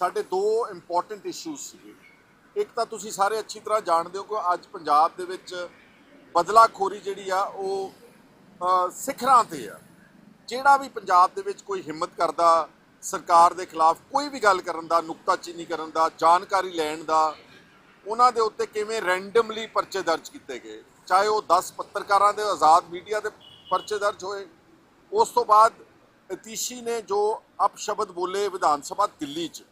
ਸਾਡੇ ਦੋ important issues ਸੀਗੇ। ਇੱਕ ਤਾਂ ਤੁਸੀਂ ਸਾਰੇ ਅੱਛੀ ਤਰ੍ਹਾਂ ਜਾਣਦੇ ਹੋ ਕਿ ਅੱਜ ਪੰਜਾਬ ਦੇ ਵਿੱਚ ਬਦਲਾਖੋਰੀ ਜਿਹੜੀ ਆ, ਉਹ ਸਿਖਰਾਂ ਤੇ ਆ। ਜਿਹੜਾ ਵੀ ਪੰਜਾਬ ਦੇ ਵਿੱਚ ਕੋਈ ਹਿੰਮਤ ਕਰਦਾ ਸਰਕਾਰ ਦੇ ਖਿਲਾਫ ਕੋਈ ਵੀ ਗੱਲ ਕਰਨ ਦਾ, ਨੁਕਤਾਚੀਨੀ ਕਰਨ ਦਾ, ਜਾਣਕਾਰੀ ਲੈਣ ਦਾ, ਉਹਨਾਂ ਦੇ ਉੱਤੇ ਕਿਵੇਂ ਰੈਂਡਮਲੀ ਪਰਚੇ ਦਰਜ ਕੀਤੇ ਗਏ, ਚਾਹੇ ਉਹ 10 ਪੱਤਰਕਾਰਾਂ ਦੇ, ਆਜ਼ਾਦ ਮੀਡੀਆ ਦੇ ਪਰਚੇ ਦਰਜ ਹੋਏ। ਉਸ ਤੋਂ ਬਾਅਦ, ਅਤੀਸ਼ੀ ਨੇ ਜੋ ਅਪਸ਼ਬਦ ਬੋਲੇ ਵਿਧਾਨ ਸਭਾ ਦਿੱਲੀ 'ਚ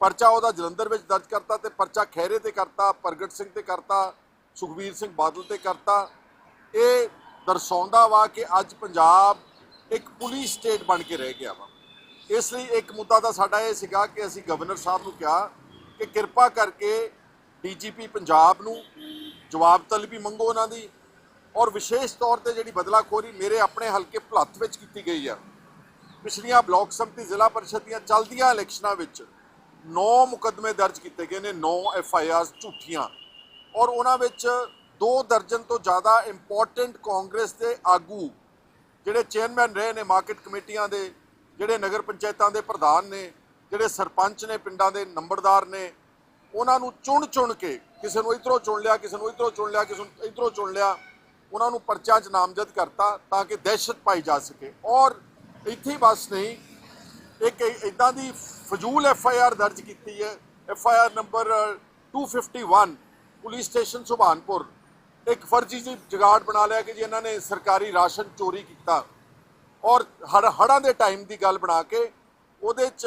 ਪਰਚਾ ਉਹਦਾ ਜਲੰਧਰ ਵਿੱਚ ਦਰਜ ਕਰਤਾ ਤੇ ਪਰਚਾ ਖਹਿਰੇ ਤੇ ਕਰਤਾ, ਪ੍ਰਗਟ ਸਿੰਘ ਤੇ ਕਰਤਾ, ਸੁਖਬੀਰ ਸਿੰਘ ਬਾਦਲ ਤੇ ਕਰਤਾ। ਇਹ ਦਰਸਾਉਂਦਾ ਵਾ ਕਿ ਅੱਜ ਪੰਜਾਬ ਇੱਕ ਪੁਲਿਸ ਸਟੇਟ ਬਣ ਕੇ ਰਹਿ ਗਿਆ ਵਾ। ਇਸ ਲਈ ਇੱਕ ਮੁੱਦਾ ਤਾਂ ਸਾਡਾ ਇਹ ਸੀਗਾ ਕਿ ਅਸੀਂ ਗਵਰਨਰ ਸਾਹਿਬ ਨੂੰ ਕਿਹਾ ਕਿ ਕਿਰਪਾ ਕਰਕੇ ਡੀਜੀਪੀ ਪੰਜਾਬ ਨੂੰ ਜਵਾਬ ਤਲਬੀ ਮੰਗੋ ਉਹਨਾਂ ਦੀ ਔਰ ਵਿਸ਼ੇਸ਼ ਤੌਰ ਤੇ ਜਿਹੜੀ ਬਦਲਾਖੋਰੀ ਮੇਰੇ ਆਪਣੇ ਹਲਕੇ ਭਲੱਥ ਵਿੱਚ ਕੀਤੀ ਗਈ ਆ। ਪਿਛਲੀਆਂ ਬਲਾਕ ਸੰਮਤੀ ਜ਼ਿਲ੍ਹਾ ਪਰਿਸ਼ਦ ਦੀਆਂ ਚੱਲਦੀਆਂ ਇਲੈਕਸ਼ਨਾਂ ਵਿੱਚ 9 ਮੁਕੱਦਮੇ ਦਰਜ ਕੀਤੇ ਗਏ ਨੇ 9 ਐਫ ਆਈ ਆਰ ਝੂਠੀਆਂ। ਔਰ ਉਹਨਾਂ ਵਿੱਚ ਦੋ ਦਰਜਨ ਤੋਂ ਜ਼ਿਆਦਾ ਇੰਪੋਰਟੈਂਟ ਕਾਂਗਰਸ ਦੇ ਆਗੂ, ਜਿਹੜੇ ਚੇਅਰਮੈਨ ਰਹੇ ਨੇ ਮਾਰਕੀਟ ਕਮੇਟੀਆਂ ਦੇ, ਜਿਹੜੇ ਨਗਰ ਪੰਚਾਇਤਾਂ ਦੇ ਪ੍ਰਧਾਨ ਨੇ, ਜਿਹੜੇ ਸਰਪੰਚ ਨੇ ਪਿੰਡਾਂ ਦੇ ਨੰਬਰਦਾਰ ਨੇ, ਉਹਨਾਂ ਨੂੰ ਚੁਣ ਚੁਣ ਕੇ ਕਿਸੇ ਨੂੰ ਇਧਰੋਂ ਚੁਣ ਲਿਆ, ਕਿਸੇ ਨੂੰ ਇਧਰੋਂ ਚੁਣ ਲਿਆ, ਕਿਸੇ ਨੂੰ ਇਧਰੋਂ ਚੁਣ ਲਿਆ, ਉਹਨਾਂ ਨੂੰ ਪਰਚਾ 'ਚ ਨਾਮਜ਼ਦ ਕਰਤਾ ਤਾਂ ਕਿ ਦਹਿਸ਼ਤ ਪਾਈ ਜਾ ਸਕੇ। ਔਰ ਇੱਥੇ ਬਸ ਨਹੀਂ ਇੱਕ ਇਦਾਂ ਦੀ ਫਜ਼ੂਲ ਐਫ ਆਈ ਆਰ ਦਰਜ ਕੀਤੀ ਹੈ F I R number 251 police station Subhanpur. ਇੱਕ ਫਰਜ਼ੀ ਜਿਹੀ ਜਗਾੜ ਬਣਾ ਲਿਆ ਕਿ ਜੀ ਇਹਨਾਂ ਨੇ ਸਰਕਾਰੀ ਰਾਸ਼ਨ ਚੋਰੀ ਕੀਤਾ। ਔਰ ਹੜ ਹੜਾਂ ਦੇ ਟਾਈਮ ਦੀ ਗੱਲ ਬਣਾ ਕੇ ਉਹਦੇ ਚ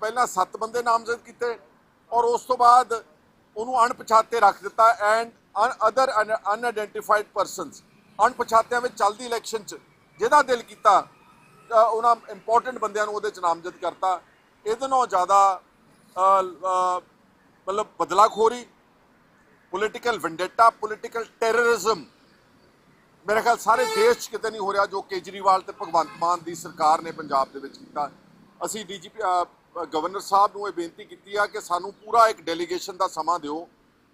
ਪਹਿਲਾਂ 7 ਬੰਦੇ ਨਾਮਜ਼ਦ ਕੀਤੇ ਔਰ ਉਸ ਤੋਂ ਬਾਅਦ ਉਹਨੂੰ ਅਣਪਛਾਤੇ ਰੱਖ ਦਿੱਤਾ ਐਂਡ ਅਦਰ ਅਨਆਇਡੈਂਟੀਫਾਈਡ ਪਰਸਨਸ ਅਣਪਛਾਤਿਆਂ ਵਿੱਚ ਚੱਲਦੀ ਇਲੈਕਸ਼ਨ ਚ ਜਿਹਦਾ ਦਿਲ ਕੀਤਾ ਉਹਨਾਂ ਇੰਪੋਰਟੈਂਟ ਬੰਦਿਆਂ ਨੂੰ ਉਹਦੇ ਚ ਨਾਮਜ਼ਦ ਕਰਤਾ। ਇਹਦੇ ਨਾਲੋਂ ਜ਼ਿਆਦਾ ਅ, ਅ, ਮਤਲਬ ਬਦਲਾਖੋਰੀ ਪੋਲੀਟੀਕਲ ਵੈਂਡੇਟਾ ਪੋਲੀਟੀਕਲ ਟੈਰਰਿਜ਼ਮ ਮੇਰੇ ਖਿਆਲ ਸਾਰੇ ਦੇਸ਼ 'ਚ ਕਿਤੇ ਨਹੀਂ ਹੋ ਰਿਹਾ ਜੋ ਕੇਜਰੀਵਾਲ ਤੇ ਭਗਵੰਤ ਮਾਨ ਦੀ ਸਰਕਾਰ ਨੇ ਪੰਜਾਬ ਦੇ ਵਿੱਚ ਕੀਤਾ। ਅਸੀਂ ਡੀਜੀਪੀ ਗਵਰਨਰ ਸਾਹਿਬ ਨੂੰ ਇਹ ਬੇਨਤੀ ਕੀਤੀ ਆ ਕਿ ਸਾਨੂੰ ਪੂਰਾ ਇੱਕ ਡੈਲੀਗੇਸ਼ਨ ਦਾ ਸਮਾਂ ਦਿਓ।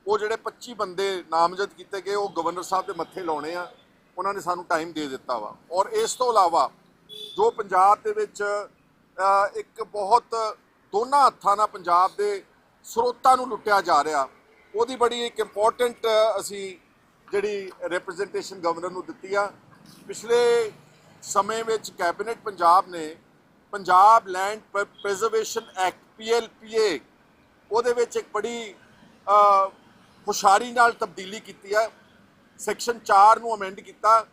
ਉਹ ਜਿਹੜੇ 25 ਬੰਦੇ ਨਾਮਜ਼ਦ ਕੀਤੇ ਗਏ ਉਹ ਗਵਰਨਰ ਸਾਹਿਬ ਦੇ ਮੱਥੇ ਲਾਉਣੇ ਆ। ਉਹਨਾਂ ਨੇ ਸਾਨੂੰ ਟਾਈਮ ਦੇ ਦਿੱਤਾ ਵਾ। ਔਰ ਇਸ ਤੋਂ ਇਲਾਵਾ ਜੋ ਪੰਜਾਬ ਦੇ ਵਿੱਚ ਇੱਕ ਬਹੁਤ ਦੋਨਾਂ ਹੱਥਾਂ ਨਾਲ ਪੰਜਾਬ ਦੇ ਸਰੋਤਾਂ ਨੂੰ ਲੁੱਟਿਆ ਜਾ ਰਿਹਾ ਉਹਦੀ ਬੜੀ ਇੱਕ ਇੰਪੋਰਟੈਂਟ ਅਸੀਂ ਜਿਹੜੀ ਰਿਪਰੈਜ਼ੈਂਟੇਸ਼ਨ ਗਵਰਨਰ ਨੂੰ ਦਿੱਤੀ ਆ। ਪਿਛਲੇ ਸਮੇਂ ਵਿੱਚ ਕੈਬਨਿਟ ਪੰਜਾਬ ਨੇ Punjab land preservation act PLPA ਉਹਦੇ ਵਿੱਚ ਇੱਕ ਬੜੀ ਅ, ਹੁਸ਼ਿਆਰੀ ਨਾਲ ਤਬਦੀਲੀ ਕੀਤੀ ਹੈ ਸੈਕਸ਼ਨ 4 ਨੂੰ ਅਮੈਂਡ ਕੀਤਾ।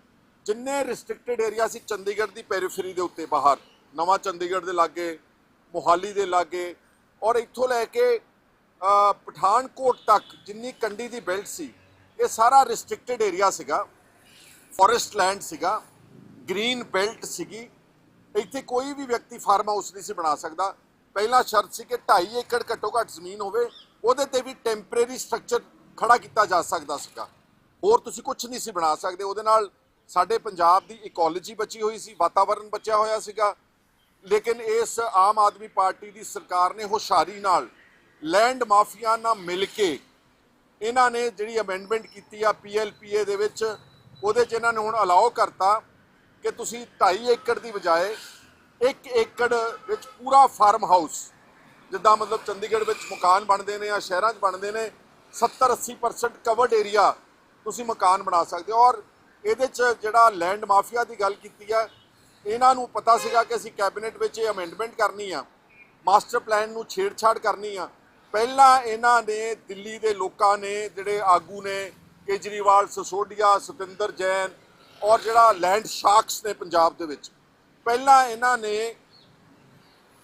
ਜਿੰਨੇ ਰਿਸਟ੍ਰਿਕਟਡ ਏਰੀਆ ਸੀ ਚੰਡੀਗੜ੍ਹ ਦੀ ਪੈਰੀਫਰੀ ਦੇ ਉੱਤੇ ਬਾਹਰ, ਨਵਾਂ ਚੰਡੀਗੜ੍ਹ ਦੇ ਲਾਗੇ, ਮੋਹਾਲੀ ਦੇ ਲਾਗੇ ਔਰ ਇੱਥੋਂ ਲੈ ਕੇ ਪਠਾਨਕੋਟ ਤੱਕ ਜਿੰਨੀ ਕੰਡੀ ਦੀ ਬੈਲਟ ਸੀ, ਇਹ ਸਾਰਾ ਰਿਸਟ੍ਰਿਕਟਡ ਏਰੀਆ ਸੀਗਾ ਫੋਰੈਸਟ ਲੈਂਡ ਸੀਗਾ ਗ੍ਰੀਨ ਬੈਲਟ ਸੀਗੀ। ਇੱਥੇ ਕੋਈ ਵੀ ਵਿਅਕਤੀ ਫਾਰਮ ਹਾਊਸ ਨਹੀਂ ਸੀ ਬਣਾ ਸਕਦਾ। ਪਹਿਲਾ ਸ਼ਰਤ ਸੀ ਕਿ 2.5 ਏਕੜ ਘੱਟੋ ਘੱਟ ਜ਼ਮੀਨ ਹੋਵੇ, ਉਹਦੇ ਤੇ ਵੀ ਟੈਂਪਰੇਰੀ ਸਟਰਕਚਰ ਖੜਾ ਕੀਤਾ ਜਾ ਸਕਦਾ ਸੀਗਾ। ਹੋਰ ਤੁਸੀਂ ਕੁਝ ਨਹੀਂ ਸੀ ਬਣਾ ਸਕਦੇ, ਉਹਦੇ ਨਾਲ ਸਾਡੇ ਪੰਜਾਬ ਦੀ ਇਕੋਲੋਜੀ ਬਚੀ ਹੋਈ ਸੀ ਵਾਤਾਵਰਣ ਬਚਿਆ ਹੋਇਆ ਸੀਗਾ। ਲੇਕਿਨ ਇਸ ਆਮ ਆਦਮੀ ਪਾਰਟੀ ਦੀ ਸਰਕਾਰ ਨੇ ਹੁਸ਼ਿਆਰੀ ਨਾਲ ਲੈਂਡ ਮਾਫੀਆ ਨਾਲ ਮਿਲ ਕੇ ਇਹਨਾਂ ਨੇ ਜਿਹੜੀ ਅਮੈਂਡਮੈਂਟ ਕੀਤੀ ਆ ਪੀਐਲਪੀਏ ਦੇ ਵਿੱਚ, ਉਹਦੇ 'ਚ ਇਹਨਾਂ ਨੇ ਹੁਣ ਅਲਾਉ ਕਰਤਾ ਕਿ ਤੁਸੀਂ 2.5 ਏਕੜ ਦੀ ਬਜਾਏ 1 ਏਕੜ ਵਿੱਚ ਪੂਰਾ ਫਾਰਮ ਹਾਊਸ ਜਿੱਦਾਂ ਮਤਲਬ ਚੰਡੀਗੜ੍ਹ ਵਿੱਚ ਮਕਾਨ ਬਣਦੇ ਨੇ ਜਾਂ ਸ਼ਹਿਰਾਂ 'ਚ ਬਣਦੇ ਨੇ 70 80% ਕਵਰਡ ਏਰੀਆ ਤੁਸੀਂ ਮਕਾਨ ਬਣਾ ਸਕਦੇ ਹੋ। ਔਰ ਇਹਦੇ 'ਚ ਜਿਹੜਾ ਲੈਂਡ ਮਾਫੀਆ ਦੀ ਗੱਲ ਕੀਤੀ ਆ, ਇਹਨਾਂ ਨੂੰ ਪਤਾ ਸੀਗਾ ਕਿ ਅਸੀਂ ਕੈਬਨਿਟ ਵਿੱਚ ਇਹ ਅਮੈਂਡਮੈਂਟ ਕਰਨੀ ਆ ਮਾਸਟਰ ਪਲਾਨ ਨੂੰ ਛੇੜਛਾੜ ਕਰਨੀ ਆ। ਪਹਿਲਾਂ ਇਹਨਾਂ ਨੇ ਦਿੱਲੀ ਦੇ ਲੋਕਾਂ ਨੇ, ਜਿਹੜੇ ਆਗੂ ਨੇ, ਕੇਜਰੀਵਾਲ, ਸਸੋਡੀਆ, ਸਤਿੰਦਰ ਜੈਨ ਔਰ ਜਿਹੜਾ ਲੈਂਡ ਸ਼ਾਰਕਸ ਨੇ ਪੰਜਾਬ ਦੇ ਵਿੱਚ, ਪਹਿਲਾਂ ਇਹਨਾਂ ਨੇ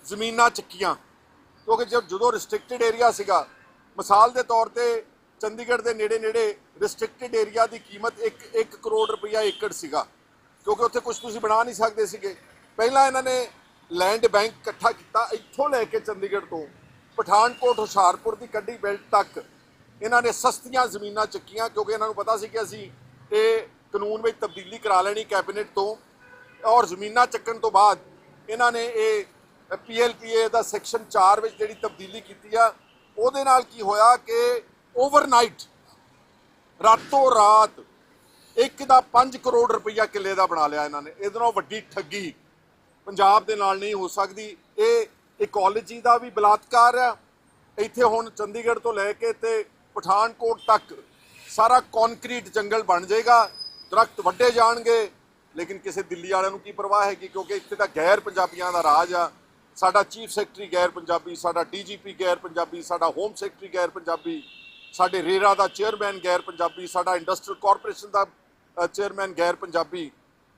ਜ਼ਮੀਨਾਂ ਚੱਕੀਆਂ। ਕਿਉਂਕਿ ਜਦ ਜਦੋਂ ਰਿਸਟ੍ਰਿਕਟਡ ਏਰੀਆ ਸੀਗਾ, ਮਿਸਾਲ ਦੇ ਤੌਰ ਤੇ ਚੰਡੀਗੜ੍ਹ ਦੇ ਨੇੜੇ ਨੇੜੇ ਰਿਸਟ੍ਰਿਕਟਡ ਏਰੀਆ ਦੀ ਕੀਮਤ 1 1 ਕਰੋੜ ਰੁਪਇਆ ਏਕੜ ਸੀਗਾ। ਕਿਉਂਕਿ ਉੱਥੇ ਕੁਝ ਤੁਸੀਂ ਬਣਾ ਨਹੀਂ ਸਕਦੇ ਸੀਗੇ। ਪਹਿਲਾਂ ਇਹਨਾਂ ਨੇ ਲੈਂਡ ਬੈਂਕ ਇਕੱਠਾ ਕੀਤਾ, ਇੱਥੋਂ ਲੈ ਕੇ ਚੰਡੀਗੜ੍ਹ ਤੋਂ ਪਠਾਨਕੋਟ, ਹੁਸ਼ਿਆਰਪੁਰ ਦੀ ਕੱਢੀ ਬੈਲਟ ਤੱਕ। ਇਹਨਾਂ ਨੇ ਸਸਤੀਆਂ ਜ਼ਮੀਨਾਂ ਚੱਕੀਆਂ, ਕਿਉਂਕਿ ਇਹਨਾਂ ਨੂੰ ਪਤਾ ਸੀ ਕਿ ਅਸੀਂ ਇਹ ਕਾਨੂੰਨ ਵਿੱਚ ਤਬਦੀਲੀ ਕਰਾ ਲੈਣੀ ਕੈਬਨਿਟ ਤੋਂ। ਔਰ ਜ਼ਮੀਨਾਂ ਚੱਕਣ ਤੋਂ ਬਾਅਦ ਇਹਨਾਂ ਨੇ ਇਹ ਪੀਐਲਪੀਏ ਦਾ ਸੈਕਸ਼ਨ 4 ਵਿੱਚ ਜਿਹੜੀ ਤਬਦੀਲੀ ਕੀਤੀ ਆ, ਉਹਦੇ ਨਾਲ ਕੀ ਹੋਇਆ ਕਿ ਓਵਰਨਾਈਟ ਰਾਤੋਂ ਰਾਤ ਇੱਕ ਦਾ 5 ਕਰੋੜ ਰੁਪਈਆ ਕਿੱਲੇ ਦਾ ਬਣਾ ਲਿਆ ਇਹਨਾਂ ਨੇ। ਇਹਦੇ ਨਾਲ ਵੱਡੀ ਠੱਗੀ ਪੰਜਾਬ ਦੇ ਨਾਲ ਨਹੀਂ ਹੋ ਸਕਦੀ। ਇਹ ਇਕੋਲੋਜੀ ਦਾ ਵੀ ਬਲਾਤਕਾਰ ਆ। ਇੱਥੇ ਹੁਣ ਚੰਡੀਗੜ੍ਹ ਤੋਂ ਲੈ ਕੇ ਤੇ ਪਠਾਨਕੋਟ ਤੱਕ ਸਾਰਾ ਕੰਕਰੀਟ ਜੰਗਲ ਬਣ ਜਾਏਗਾ। ਦਰਖਤ ਵੱਡੇ ਜਾਣਗੇ। ਲੇਕਿਨ ਕਿਸੇ ਦਿੱਲੀ ਵਾਲਿਆਂ ਨੂੰ ਕੀ ਪਰਵਾਹ ਹੈਗੀ? ਕਿਉਂਕਿ ਇੱਥੇ ਤਾਂ ਗੈਰ ਪੰਜਾਬੀਆਂ ਦਾ ਰਾਜ ਆ। ਸਾਡਾ ਚੀਫ ਸੈਕਟਰੀ ਗੈਰ ਪੰਜਾਬੀ, ਸਾਡਾ ਡੀਜੀਪੀ ਗੈਰ ਪੰਜਾਬੀ, ਸਾਡਾ ਹੋਮ ਸੈਕਟਰੀ ਗੈਰ ਪੰਜਾਬੀ। ਸਾਡੇ ਰੇਰਾ ਦਾ ਚੇਅਰਮੈਨ ਗੈਰ ਪੰਜਾਬੀ, ਸਾਡਾ ਇੰਡਸਟਰੀਅਲ ਕਾਰਪੋਰੇਸ਼ਨ ਦਾ ਚੇਅਰਮੈਨ ਗੈਰ ਪੰਜਾਬੀ,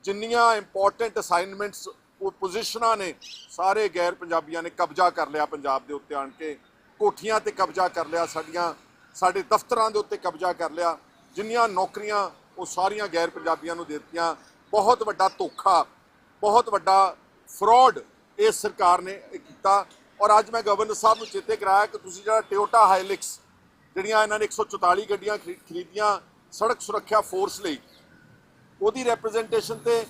ਜਿੰਨੀਆਂ ਇੰਪੋਰਟੈਂਟ ਅਸਾਈਨਮੈਂਟਸ ਉਹ ਪੋਜੀਸ਼ਨਾਂ ਨੇ, ਸਾਰੇ ਗੈਰ ਪੰਜਾਬੀਆਂ ਨੇ ਕਬਜ਼ਾ ਕਰ ਲਿਆ ਪੰਜਾਬ ਦੇ ਉੱਤੇ ਆਣ ਕੇ। ਕੋਠੀਆਂ ਤੇ ਕਬਜ਼ਾ ਕਰ ਲਿਆ ਸਾਡੀਆਂ, ਸਾਡੇ ਦਫ਼ਤਰਾਂ ਦੇ ਉੱਤੇ ਕਬਜ਼ਾ ਕਰ ਲਿਆ। ਜਿੰਨੀਆਂ ਨੌਕਰੀਆਂ, ਉਹ ਸਾਰੀਆਂ ਗੈਰ ਪੰਜਾਬੀਆਂ ਨੂੰ ਦੇ ਦਿੱਤੀਆਂ। ਬਹੁਤ ਵੱਡਾ ਧੋਖਾ, ਬਹੁਤ ਵੱਡਾ ਫਰਾਡ ਇਸ ਸਰਕਾਰ ਨੇ ਕੀਤਾ। ਔਰ ਅੱਜ ਮੈਂ ਗਵਰਨਰ ਸਾਹਿਬ ਨੂੰ ਚੇਤੇ ਕਰਾਇਆ ਕਿ ਤੁਸੀਂ ਜਿਹੜਾ ਟਿਓਟਾ ਹਾਈਲਿਕਸ ਜਿਹੜੀਆਂ ਇਹਨਾਂ ਨੇ 144 ਗੱਡੀਆਂ ਖਰੀ- ਖਰੀਦੀਆਂ ਸੜਕ ਸੁਰੱਖਿਆ ਫੋਰਸ ਲਈ, ਉਹਦੀ ਰਿਪਰੈਜ਼ੈਂਟੇਸ਼ਨ ਤੇ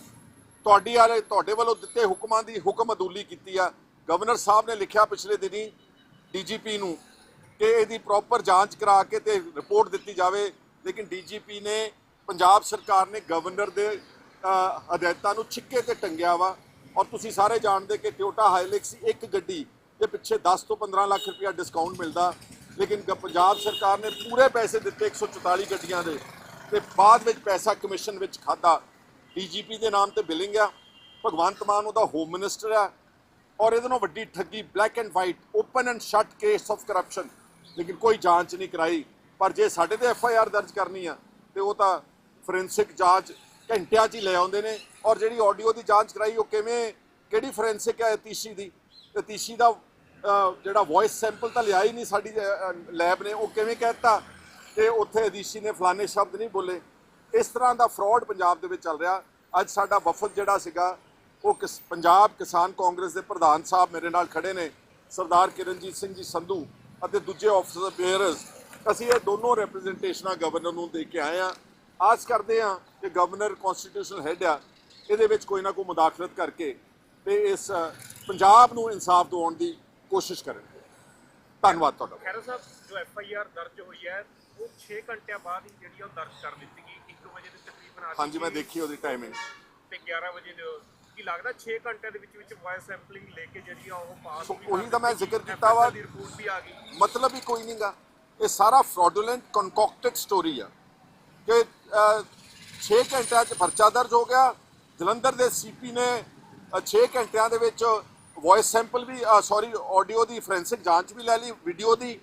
ਤੁਹਾਡੀ ਵਾਲੇ ਤੁਹਾਡੇ ਵੱਲੋਂ ਦਿੱਤੇ ਹੁਕਮਾਂ ਦੀ ਹੁਕਮ ਅਦੂਲੀ ਕੀਤੀ ਆ। ਗਵਰਨਰ ਸਾਹਿਬ ਨੇ ਲਿਖਿਆ ਪਿਛਲੇ ਦਿਨੀ ਡੀਜੀਪੀ ਨੂੰ ਕਿ ਇਹਦੀ ਪ੍ਰੋਪਰ ਜਾਂਚ ਕਰਾ ਕੇ ਤੇ ਰਿਪੋਰਟ ਦਿੱਤੀ ਜਾਵੇ। ਲੇਕਿਨ ਡੀਜੀਪੀ ਨੇ, ਪੰਜਾਬ ਸਰਕਾਰ ਨੇ ਗਵਰਨਰ ਦੇ ਹਦਾਇਤਾਂ ਨੂੰ ਛਿੱਕੇ ਤੇ ਟੰਗਿਆ ਵਾ। ਔਰ ਤੁਸੀਂ ਸਾਰੇ ਜਾਣਦੇ ਕਿ ਟਿਓਟਾ ਹਾਈਲਿਕਸ ਇੱਕ ਗੱਡੀ ਦੇ ਪਿੱਛੇ 10 ਤੋਂ 15 ਲੱਖ ਰੁਪਇਆ ਡਿਸਕਾਊਂਟ ਮਿਲਦਾ। ਲੇਕਿਨ ਗ- ਪੰਜਾਬ ਸਰਕਾਰ ਨੇ ਪੂਰੇ ਪੈਸੇ ਦਿੱਤੇ 144 ਗੱਡੀਆਂ ਦੇ ਤੇ ਬਾਅਦ ਵਿੱਚ ਪੈਸਾ ਕਮਿਸ਼ਨ ਵਿੱਚ ਖਾਦਾ ਡੀਜੀਪੀ ਦੇ ਨਾਮ ਤੇ ਬਿਲਿੰਗ ਆ, ਭਗਵੰਤ ਮਾਨ ਉਹਦਾ ਹੋਮ ਮਿਨਿਸਟਰ ਆ ਔਰ ਇਹਦੇ ਨਾਲ ਵੱਡੀ ਠੱਗੀ black and white, open and shut case of corruption. ਲੇਕਿਨ ਕੋਈ ਜਾਂਚ ਨਹੀਂ ਕਰਾਈ, ਪਰ ਜੇ ਸਾਡੇ ਤੇ ਐਫ ਆਈ ਆਰ ਦਰਜ ਕਰਨੀ ਆ, ਤੇ ਉਹ ਤਾਂ ਫੋਰੈਂਸਿਕ ਜਾਂਚ ਘੰਟਿਆਂ 'ਚ ਹੀ ਲੈ ਆਉਂਦੇ ਨੇ ਔਰ ਜਿਹੜੀ ਆਡੀਓ ਦੀ ਜਾਂਚ ਕਰਾਈ, ਉਹ ਕਿਵੇਂ, ਕਿਹੜੀ ਫੋਰੈਂਸਿਕ ਹੈ ਤੀਸ਼ੀ ਦੀ? ਤੇ ਤੀਸ਼ੀ ਦਾ ਜਿਹੜਾ ਵੌਇਸ ਸੈਂਪਲ ਤਾਂ ਲਿਆ ਹੀ ਨਹੀਂ ਸਾਡੀ ਲੈਬ ਨੇ, ਉਹ ਕਿਵੇਂ ਕਹਿਤਾ ਕਿ ਉੱਥੇ ਅਦੀਸ਼ੀ ਨੇ ਫਲਾਣੇ ਸ਼ਬਦ ਨਹੀਂ ਬੋਲੇ। ਇਸ ਤਰ੍ਹਾਂ ਦਾ ਫਰਾਡ ਪੰਜਾਬ ਦੇ ਵਿੱਚ ਚੱਲ ਰਿਹਾ। ਅੱਜ ਸਾਡਾ ਵਫਦ ਜਿਹੜਾ ਸੀਗਾ, ਉਹ ਕਿਸ- ਪੰਜਾਬ ਕਿਸਾਨ ਕਾਂਗਰਸ ਦੇ ਪ੍ਰਧਾਨ ਸਾਹਿਬ ਮੇਰੇ ਨਾਲ ਖੜੇ ਨੇ, ਸਰਦਾਰ ਕਿਰਨਜੀਤ ਸਿੰਘ ਜੀ ਸੰਧੂ ਅਤੇ ਦੂਜੇ ਆਫੀਸਰ ਬੇਅਰਸ ਅਸੀਂ ਇਹ ਦੋਨੋਂ ਰਿਪਰੈਜ਼ੈਂਟੇਸ਼ਨਾਂ ਗਵਰਨਰ ਨੂੰ ਦੇ ਕੇ ਆਏ ਆ ਆਸ ਕਰਦੇ ਆ ਕਿ ਗਵਰਨਰ ਕਨਸਟੀਟਿਊਸ਼ਨਲ ਹੈਡ ਆ, ਇਹਦੇ ਵਿੱਚ ਕੋਈ ਨਾ ਕੋਈ ਮੁਦਾਖਲਤ ਕਰਕੇ ਤੇ ਇਸ ਪੰਜਾਬ ਨੂੰ ਇਨਸਾਫ ਦਿਵਾਉਣ ਦੀ ਕੋਸ਼ਿਸ਼ ਕਰਨਗੇ ਧੰਨਵਾਦ ਤੁਹਾਡਾ। ਖੈਰਾ ਸਾਹਿਬ ਜੋ ਐਫ ਆਈ ਆਰ ਦਰਜ ਹੋਈ ਹੈ ਉਹ 6 ਘੰਟਿਆਂ ਬਾਅਦ ਹੀ ਜਿਹੜੀ ਉਹ ਦਰਜ ਕਰ ਦਿੱਤੀ ਗਈ। 1 ਵਜੇ ਦੇ ਤਕਰੀਬਨ ਆ ਹਾਂਜੀ ਮੈਂ ਦੇਖੀ ਉਹਦੀ ਟਾਈਮਿੰਗ ਤੇ 11 ਵਜੇ ਦੇ ਕੀ ਲੱਗਦਾ 6 ਘੰਟਿਆਂ ਦੇ ਵਿੱਚ ਵਿੱਚ ਵਾਇਸ ਸੈਂਪਲਿੰਗ ਲੈ ਕੇ ਜਿਹੜੀ ਆ ਉਹ ਪਾਸ ਵੀ ਉਹੀ ਤਾਂ ਮੈਂ। ਜ਼ਿਕਰ ਕੀਤਾ ਵਾ। ਰਿਪੋਰਟ ਵੀ ਆ ਗਈ। ਮਤਲਬ ਹੀ ਕੋਈ ਨਹੀਂਗਾ ਇਹ ਸਾਰਾ ਫਰਾਡੂਲੈਂਟ ਕਨਕੌਕਟਡ ਸਟੋਰੀ ਆ। ਕਿ 6 ਘੰਟਿਆਂ 'ਚ ਪਰਚਾ ਦਰਜ ਹੋ ਗਿਆ। ਜਲੰਧਰ ਦੇ ਸੀਪੀ ਨੇ 6 ਘੰਟਿਆਂ ਦੇ ਵਿੱਚ ਵੌਇਸ ਸੈਂਪਲ ਵੀ ਸੌਰੀ ਆਡੀਓ ਦੀ ਫੋਰੈਂਸਿਕ ਜਾਂਚ ਵੀ ਲੈ ਲਈ ਵੀਡੀਓ ਦੀ।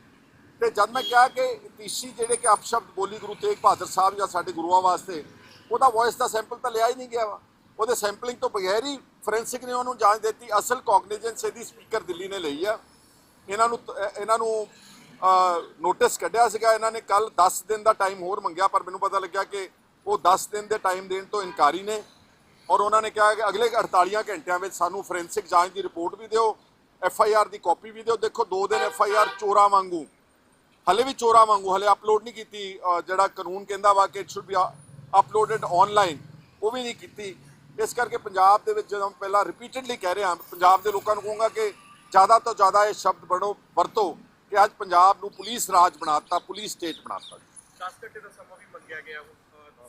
ਤੇ ਜਦ ਮੈਂ ਕਿਹਾ ਕਿ ਤੀਸ਼ੀ ਜਿਹੜੇ ਕਿ ਅਪਸ਼ਬਦ ਬੋਲੀ ਗੁਰੂ ਤੇਗ ਬਹਾਦਰ ਸਾਹਿਬ ਜਾਂ ਸਾਡੇ ਗੁਰੂਆਂ ਵਾਸਤੇ, ਉਹਦਾ ਵੌਇਸ ਦਾ ਸੈਂਪਲ ਤਾਂ ਲਿਆ ਹੀ ਨਹੀਂ ਗਿਆ ਵਾ। ਉਹਦੇ ਸੈਂਪਲਿੰਗ ਤੋਂ ਬਗੈਰ ਹੀ ਫੋਰੈਂਸਿਕ ਨੇ ਉਹਨੂੰ ਜਾਂਚ ਦਿੱਤੀ। ਅਸਲ ਕੌਗਨੀਜੈਂਸ ਇਹਦੀ ਸਪੀਕਰ ਦਿੱਲੀ ਨੇ ਲਈ ਆ। ਇਹਨਾਂ ਨੂੰ ਇਹਨਾਂ ਨੂੰ ਨੋਟਿਸ ਕੱਢਿਆ ਸੀਗਾ। ਇਹਨਾਂ ਨੇ ਕੱਲ 10 ਦਿਨ ਦਾ ਟਾਈਮ ਹੋਰ ਮੰਗਿਆ, ਪਰ ਮੈਨੂੰ ਪਤਾ ਲੱਗਿਆ ਕਿ ਉਹ 10 ਦਿਨ ਦੇ ਟਾਈਮ ਦੇਣ ਤੋਂ ਇਨਕਾਰੀ ਨੇ। ਔਰ ਉਹਨਾਂ ਨੇ ਕਿਹਾ ਕਿ ਅਗਲੇ 48 ਘੰਟਿਆਂ ਵਿੱਚ ਸਾਨੂੰ ਫੋਰੈਂਸਿਕ ਜਾਂਚ ਦੀ ਰਿਪੋਰਟ ਵੀ ਦਿਓ ਐਫ ਆਈ ਆਰ ਦੀ ਕਾਪੀ ਵੀ ਦਿਓ। ਦੇਖੋ ਦੋ ਦਿਨ ਐਫ ਆਈ ਆਰ ਚੋਰਾ ਵਾਂਗੂ। ਹਲੇ ਵੀ ਚੋਰਾ ਵਾਂਗੂ ਹਲੇ ਅਪਲੋਡ ਨਹੀਂ ਕੀਤੀ ਜਿਹੜਾ ਕਾਨੂੰਨ ਕਹਿੰਦਾ ਵਾ ਕਿ it should be uploaded online ਉਹ ਵੀ ਨਹੀਂ ਕੀਤੀ। ਇਸ ਕਰਕੇ ਪੰਜਾਬ ਦੇ ਵਿੱਚ ਜਦੋਂ ਪਹਿਲਾਂ ਰਿਪੀਟਡਲੀ ਕਹਿ ਰਿਹਾ ਪੰਜਾਬ ਦੇ ਲੋਕਾਂ ਨੂੰ ਕਹੂੰਗਾ ਕਿ ਜ਼ਿਆਦਾ ਤੋਂ ਜ਼ਿਆਦਾ ਇਹ ਸ਼ਬਦ ਬਣੋ ਵਰਤੋ ਕਿ ਅੱਜ ਪੰਜਾਬ ਨੂੰ ਪੁਲਿਸ ਰਾਜ ਬਣਾਤਾ ਪੁਲਿਸ ਸਟੇਟ ਬਣਾਤਾ। 10 ਘੰਟੇ ਦਾ ਸਮਾਂ ਵੀ ਮੰਗਿਆ ਗਿਆ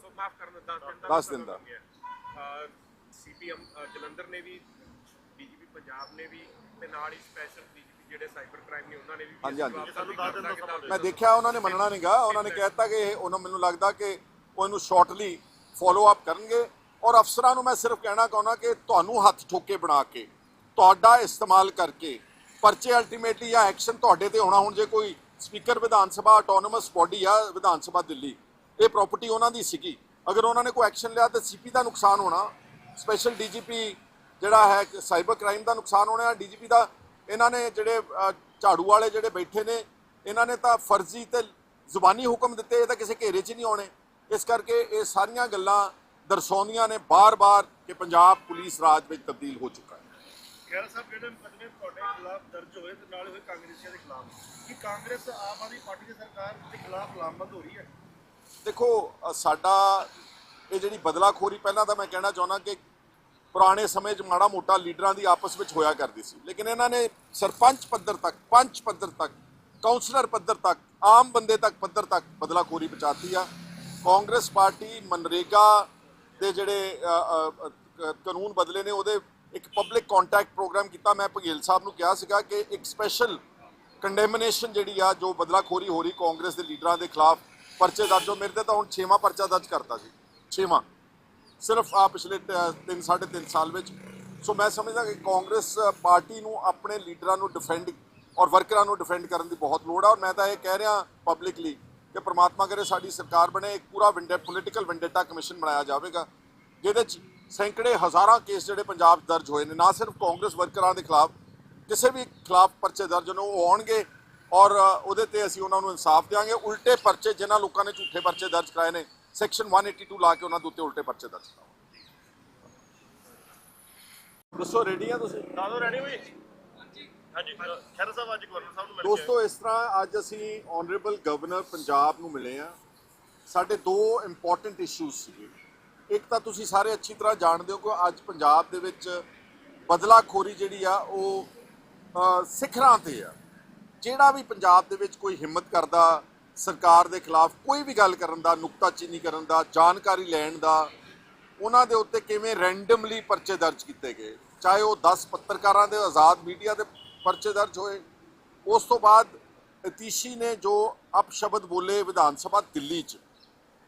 ਸੋ ਮਾਫ ਕਰਨਾ 10 ਦਿਨ ਦਾ ਦਸ ਦਿਨ ਦਾ। ਸੀਪੀਐਮ ਜਲੰਧਰ ਨੇ ਵੀ ਡੀਜੀਪੀ ਪੰਜਾਬ ਨੇ ਵੀ ਤੇ ਨਾਲ ਹੀ ਸਪੈਸ਼ਲ ਡੀਜੀਪੀ ਜਿਹੜੇ ਸਾਈਬਰ ਕ੍ਰਾਈਮ ਨੇ ਉਹਨਾਂ ਨੇ ਵੀ ਹਾਂਜੀ, ਹਾਂਜੀ। ਸਾਨੂੰ 10 ਦਿਨ ਦਾ ਸਮਾਂ ਮੈਂ ਦੇਖਿਆ ਉਹਨਾਂ ਨੇ ਮੰਨਣਾ ਨਹੀਂਗਾ ਉਹਨਾਂ ਨੇ ਕਹਿਤਾ ਕਿ ਇਹ- ਉਹਨਾਂ ਮੈਨੂੰ ਲੱਗਦਾ ਕਿ ਉਹ ਇਹਨੂੰ ਸ਼ਾਰਟਲੀ ਫੋਲੋ ਅਪ ਕਰਨਗੇ। ਔਰ ਅਫਸਰਾਂ ਨੂੰ ਮੈਂ ਸਿਰਫ ਕਹਿਣਾ ਚਾਹੁੰਦਾ ਕਿ ਤੁਹਾਨੂੰ ਹੱਥ ਠੋਕੇ ਬਣਾ ਕੇ ਤੁਹਾਡਾ ਇਸਤੇਮਾਲ ਕਰਕੇ ਪਰਚੇ ਅਲਟੀਮੇਟਲੀ ਜਾਂ ਐਕਸ਼ਨ ਤੁਹਾਡੇ ਤੇ ਹੋਣਾ। ਹੁਣ ਜੇ ਕੋਈ speaker Vidhan Sabha autonomous body ਆ ਵਿਧਾਨ ਸਭਾ ਦਿੱਲੀ ਇਹ ਪ੍ਰਾਪਰਟੀ ਉਹਨਾਂ ਦੀ ਸੀਗੀ। ਅਗਰ ਉਹਨਾਂ ਨੇ ਕੋਈ ਐਕਸ਼ਨ ਲਿਆ ਤਾਂ ਸੀਪੀ ਦਾ ਨੁਕਸਾਨ ਹੋਣਾ ਸਪੈਸ਼ਲ ਡੀਜੀਪੀ ਜਿਹੜਾ ਹੈ ਸਾਈਬਰ ਕ੍ਰਾਈਮ ਦਾ ਨੁਕਸਾਨ ਹੋਣਾ ਡੀਜੀਪੀ ਦਾ ਇਹਨਾਂ ਨੇ ਜਿਹੜੇ ਝਾੜੂ ਵਾਲੇ ਜਿਹੜੇ ਬੈਠੇ ਨੇ, ਇਹਨਾਂ ਨੇ ਤਾਂ ਫਰਜ਼ੀ ਤੇ ਜ਼ੁਬਾਨੀ ਹੁਕਮ ਦਿੱਤੇ, ਇਹ ਤਾਂ ਕਿਸੇ ਘੇਰੇ 'ਚ ਨਹੀਂ ਆਉਣੇ। ਇਸ ਕਰਕੇ ਇਹ ਸਾਰੀਆਂ ਗੱਲਾਂ ਦਰਸਾਉਂਦੀਆਂ ਨੇ ਬਾਰ-ਬਾਰ ਕਿ ਪੰਜਾਬ ਪੁਲਿਸ ਰਾਜ ਵਿੱਚ ਤਬਦੀਲ ਹੋ ਚੁੱਕਾ ਹੈ। ਖੈਰਾ ਸਾਹਿਬ, ਜਿਹੜੇ ਮੁਕੱਦਮੇ ਤੁਹਾਡੇ ਖਿਲਾਫ ਦਰਜ ਹੋਏ ਤੇ ਨਾਲ ਹੋਏ ਕਾਂਗਰਸੀਆਂ ਦੇ ਖਿਲਾਫ, ਕੀ ਕਾਂਗਰਸ ਆਮ ਆਦਮੀ ਪਾਰਟੀ ਦੀ ਸਰਕਾਰ ਦੇ ਖਿਲਾਫ ਲਾਮਬੰਦ ਹੋ ਰਹੀ ਹੈ? ਦੇਖੋ ਸਾਡਾ ਇਹ ਜਿਹੜੀ ਬਦਲਾਖੋਰੀ, ਪਹਿਲਾਂ ਤਾਂ ਮੈਂ ਕਹਿਣਾ ਚਾਹੁੰਦਾ ਕਿ ਪੁਰਾਣੇ ਸਮੇਂ 'ਚ ਮਾੜਾ ਮੋਟਾ ਲੀਡਰਾਂ ਦੀ ਆਪਸ ਵਿੱਚ ਹੋਇਆ ਕਰਦੀ ਸੀ। ਲੇਕਿਨ ਇਹਨਾਂ ਨੇ ਸਰਪੰਚ ਪੱਧਰ ਤੱਕ, ਪੰਚ ਪੱਧਰ ਤੱਕ ਕਾਉਂਸਲਰ ਪੱਧਰ ਤੱਕ, ਆਮ ਬੰਦੇ ਤੱਕ ਪੱਧਰ ਤੱਕ ਬਦਲਾਖੋਰੀ ਪਹੁੰਚਾਤੀ ਆ। ਕਾਂਗਰਸ ਪਾਰਟੀ ਮਨਰੇਗਾ ਦੇ ਜਿਹੜੇ ਕਾਨੂੰਨ ਬਦਲੇ ਨੇ, ਉਹਦੇ ਇੱਕ ਪਬਲਿਕ ਕੰਟੈਕਟ ਪ੍ਰੋਗਰਾਮ ਕੀਤਾ। ਮੈਂ ਭਗੇਲ ਸਾਹਿਬ ਨੂੰ ਕਿਹਾ ਸੀਗਾ ਕਿ ਇੱਕ ਸਪੈਸ਼ਲ ਕੰਡੈਮਨੇਸ਼ਨ ਜਿਹੜੀ ਆ, ਜੋ ਬਦਲਾਖੋਰੀ ਹੋ ਰਹੀ ਕਾਂਗਰਸ ਦੇ ਲੀਡਰਾਂ ਦੇ ਖਿਲਾਫ ਪਰਚੇ ਦਰਜ ਹੋ, ਮੇਰੇ ਤੇ ਤਾਂ ਹੁਣ 6ਵਾਂ ਪਰਚਾ ਦਰਜ ਕਰਤਾ ਜੀ 6ਵਾਂ ਸਿਰਫ ਆ ਪਿਛਲੇ 3 3.5 ਸਾਲ ਵਿੱਚ। ਸੋ ਮੈਂ ਸਮਝਦਾ ਕਿ ਕਾਂਗਰਸ ਪਾਰਟੀ ਨੂੰ ਆਪਣੇ ਲੀਡਰਾਂ ਨੂੰ ਡਿਫੈਂਡ ਔਰ ਵਰਕਰਾਂ ਨੂੰ ਡਿਫੈਂਡ ਕਰਨ ਦੀ ਬਹੁਤ ਲੋੜ ਆ। ਔਰ ਮੈਂ ਤਾਂ ਇਹ ਕਹਿ ਰਿਹਾ ਪਬਲਿਕਲੀ ਕਿ ਪ੍ਰਮਾਤਮਾ ਕਰੇ ਸਾਡੀ ਸਰਕਾਰ ਬਣੇ, ਇੱਕ ਪੂਰਾ ਵਿੰਡੇ ਪੋਲੀਟੀਕਲ ਵਿੰਡੇਟਾ ਕਮਿਸ਼ਨ ਬਣਾਇਆ ਜਾਵੇਗਾ, ਜਿਹਦੇ ਚ ਸੈਂਕੜੇ ਹਜ਼ਾਰਾਂ ਕੇਸ ਜਿਹੜੇ ਪੰਜਾਬ ਦਰਜ ਹੋਏ ਨੇ, ਨਾ ਸਿਰਫ ਕਾਂਗਰਸ ਵਰਕਰਾਂ ਦੇ ਖਿਲਾਫ, ਕਿਸੇ ਵੀ ਖਿਲਾਫ ਪਰਚੇ ਦਰਜ ਨੇ ਉਹ ਆਉਣਗੇ। ਔਰ ਉਹਦੇ ਤੇ ਅਸੀਂ ਉਹਨਾਂ ਨੂੰ ਇਨਸਾਫ ਦਿਆਂਗੇ। ਉਲਟੇ ਪਰਚੇ ਜਿਨ੍ਹਾਂ ਲੋਕਾਂ ਨੇ ਝੂਠੇ ਪਰਚੇ ਦਰਜ ਕਰਾਏ ਨੇ ਸੈਕਸ਼ਨ 182 ਲਾ ਕੇ ਉਹਨਾਂ ਦੇ ਉੱਤੇ ਉਲਟੇ ਪਰਚੇ ਦਰਜ ਕਰਾਓ। ਦੱਸੋ ਰੈਡੀ ਆ ਤੁਸੀਂ? ਦਾਦੋ ਰੈਡੀ ਹੋਈ ਹਾਂਜੀ। ਖੈਰ ਸਾਹਿਬ ਅੱਜ ਗਵਰਨਰ ਸਾਹਿਬ ਨੂੰ ਮਿਲ ਦੋਸਤੋ ਇਸ ਤਰ੍ਹਾਂ ਅੱਜ ਅਸੀਂ ਆਨਰੇਬਲ ਗਵਰਨਰ ਪੰਜਾਬ ਨੂੰ ਮਿਲੇ ਆ। ਸਾਡੇ ਦੋ ਇੰਪੋਰਟੈਂਟ ਇਸ਼ੂਜ਼ ਸੀਗੇ। ਇੱਕ ਤਾਂ ਤੁਸੀਂ ਸਾਰੇ ਅੱਛੀ ਤਰ੍ਹਾਂ ਜਾਣਦੇ ਹੋ ਕਿ ਅੱਜ ਪੰਜਾਬ ਦੇ ਵਿੱਚ ਬਦਲਾਖੋਰੀ ਜਿਹੜੀ ਆ ਉਹ ਸਿਖਰਾਂ ਤੇ ਆ। ਜਿਹੜਾ ਵੀ ਪੰਜਾਬ ਦੇ ਵਿੱਚ ਕੋਈ ਹਿੰਮਤ ਕਰਦਾ ਸਰਕਾਰ ਦੇ ਖਿਲਾਫ ਕੋਈ ਵੀ ਗੱਲ ਕਰਨ ਦਾ, ਨੁਕਤਾਚੀਨੀ ਕਰਨ ਦਾ, ਜਾਣਕਾਰੀ ਲੈਣ ਦਾ, ਉਹਨਾਂ ਦੇ ਉੱਤੇ ਕਿਵੇਂ ਰੈਂਡਮਲੀ ਪਰਚੇ ਦਰਜ ਕੀਤੇ ਗਏ? ਚਾਹੇ ਉਹ 10 ਪੱਤਰਕਾਰਾਂ ਦੇ, ਆਜ਼ਾਦ ਮੀਡੀਆ ਦੇ ਪਰਚੇ ਦਰਜ ਹੋਏ। ਉਸ ਤੋਂ ਬਾਅਦ ਅਤੀਸ਼ੀ ਨੇ ਜੋ ਅਪਸ਼ਬਦ ਬੋਲੇ ਵਿਧਾਨ ਸਭਾ ਦਿੱਲੀ 'ਚ,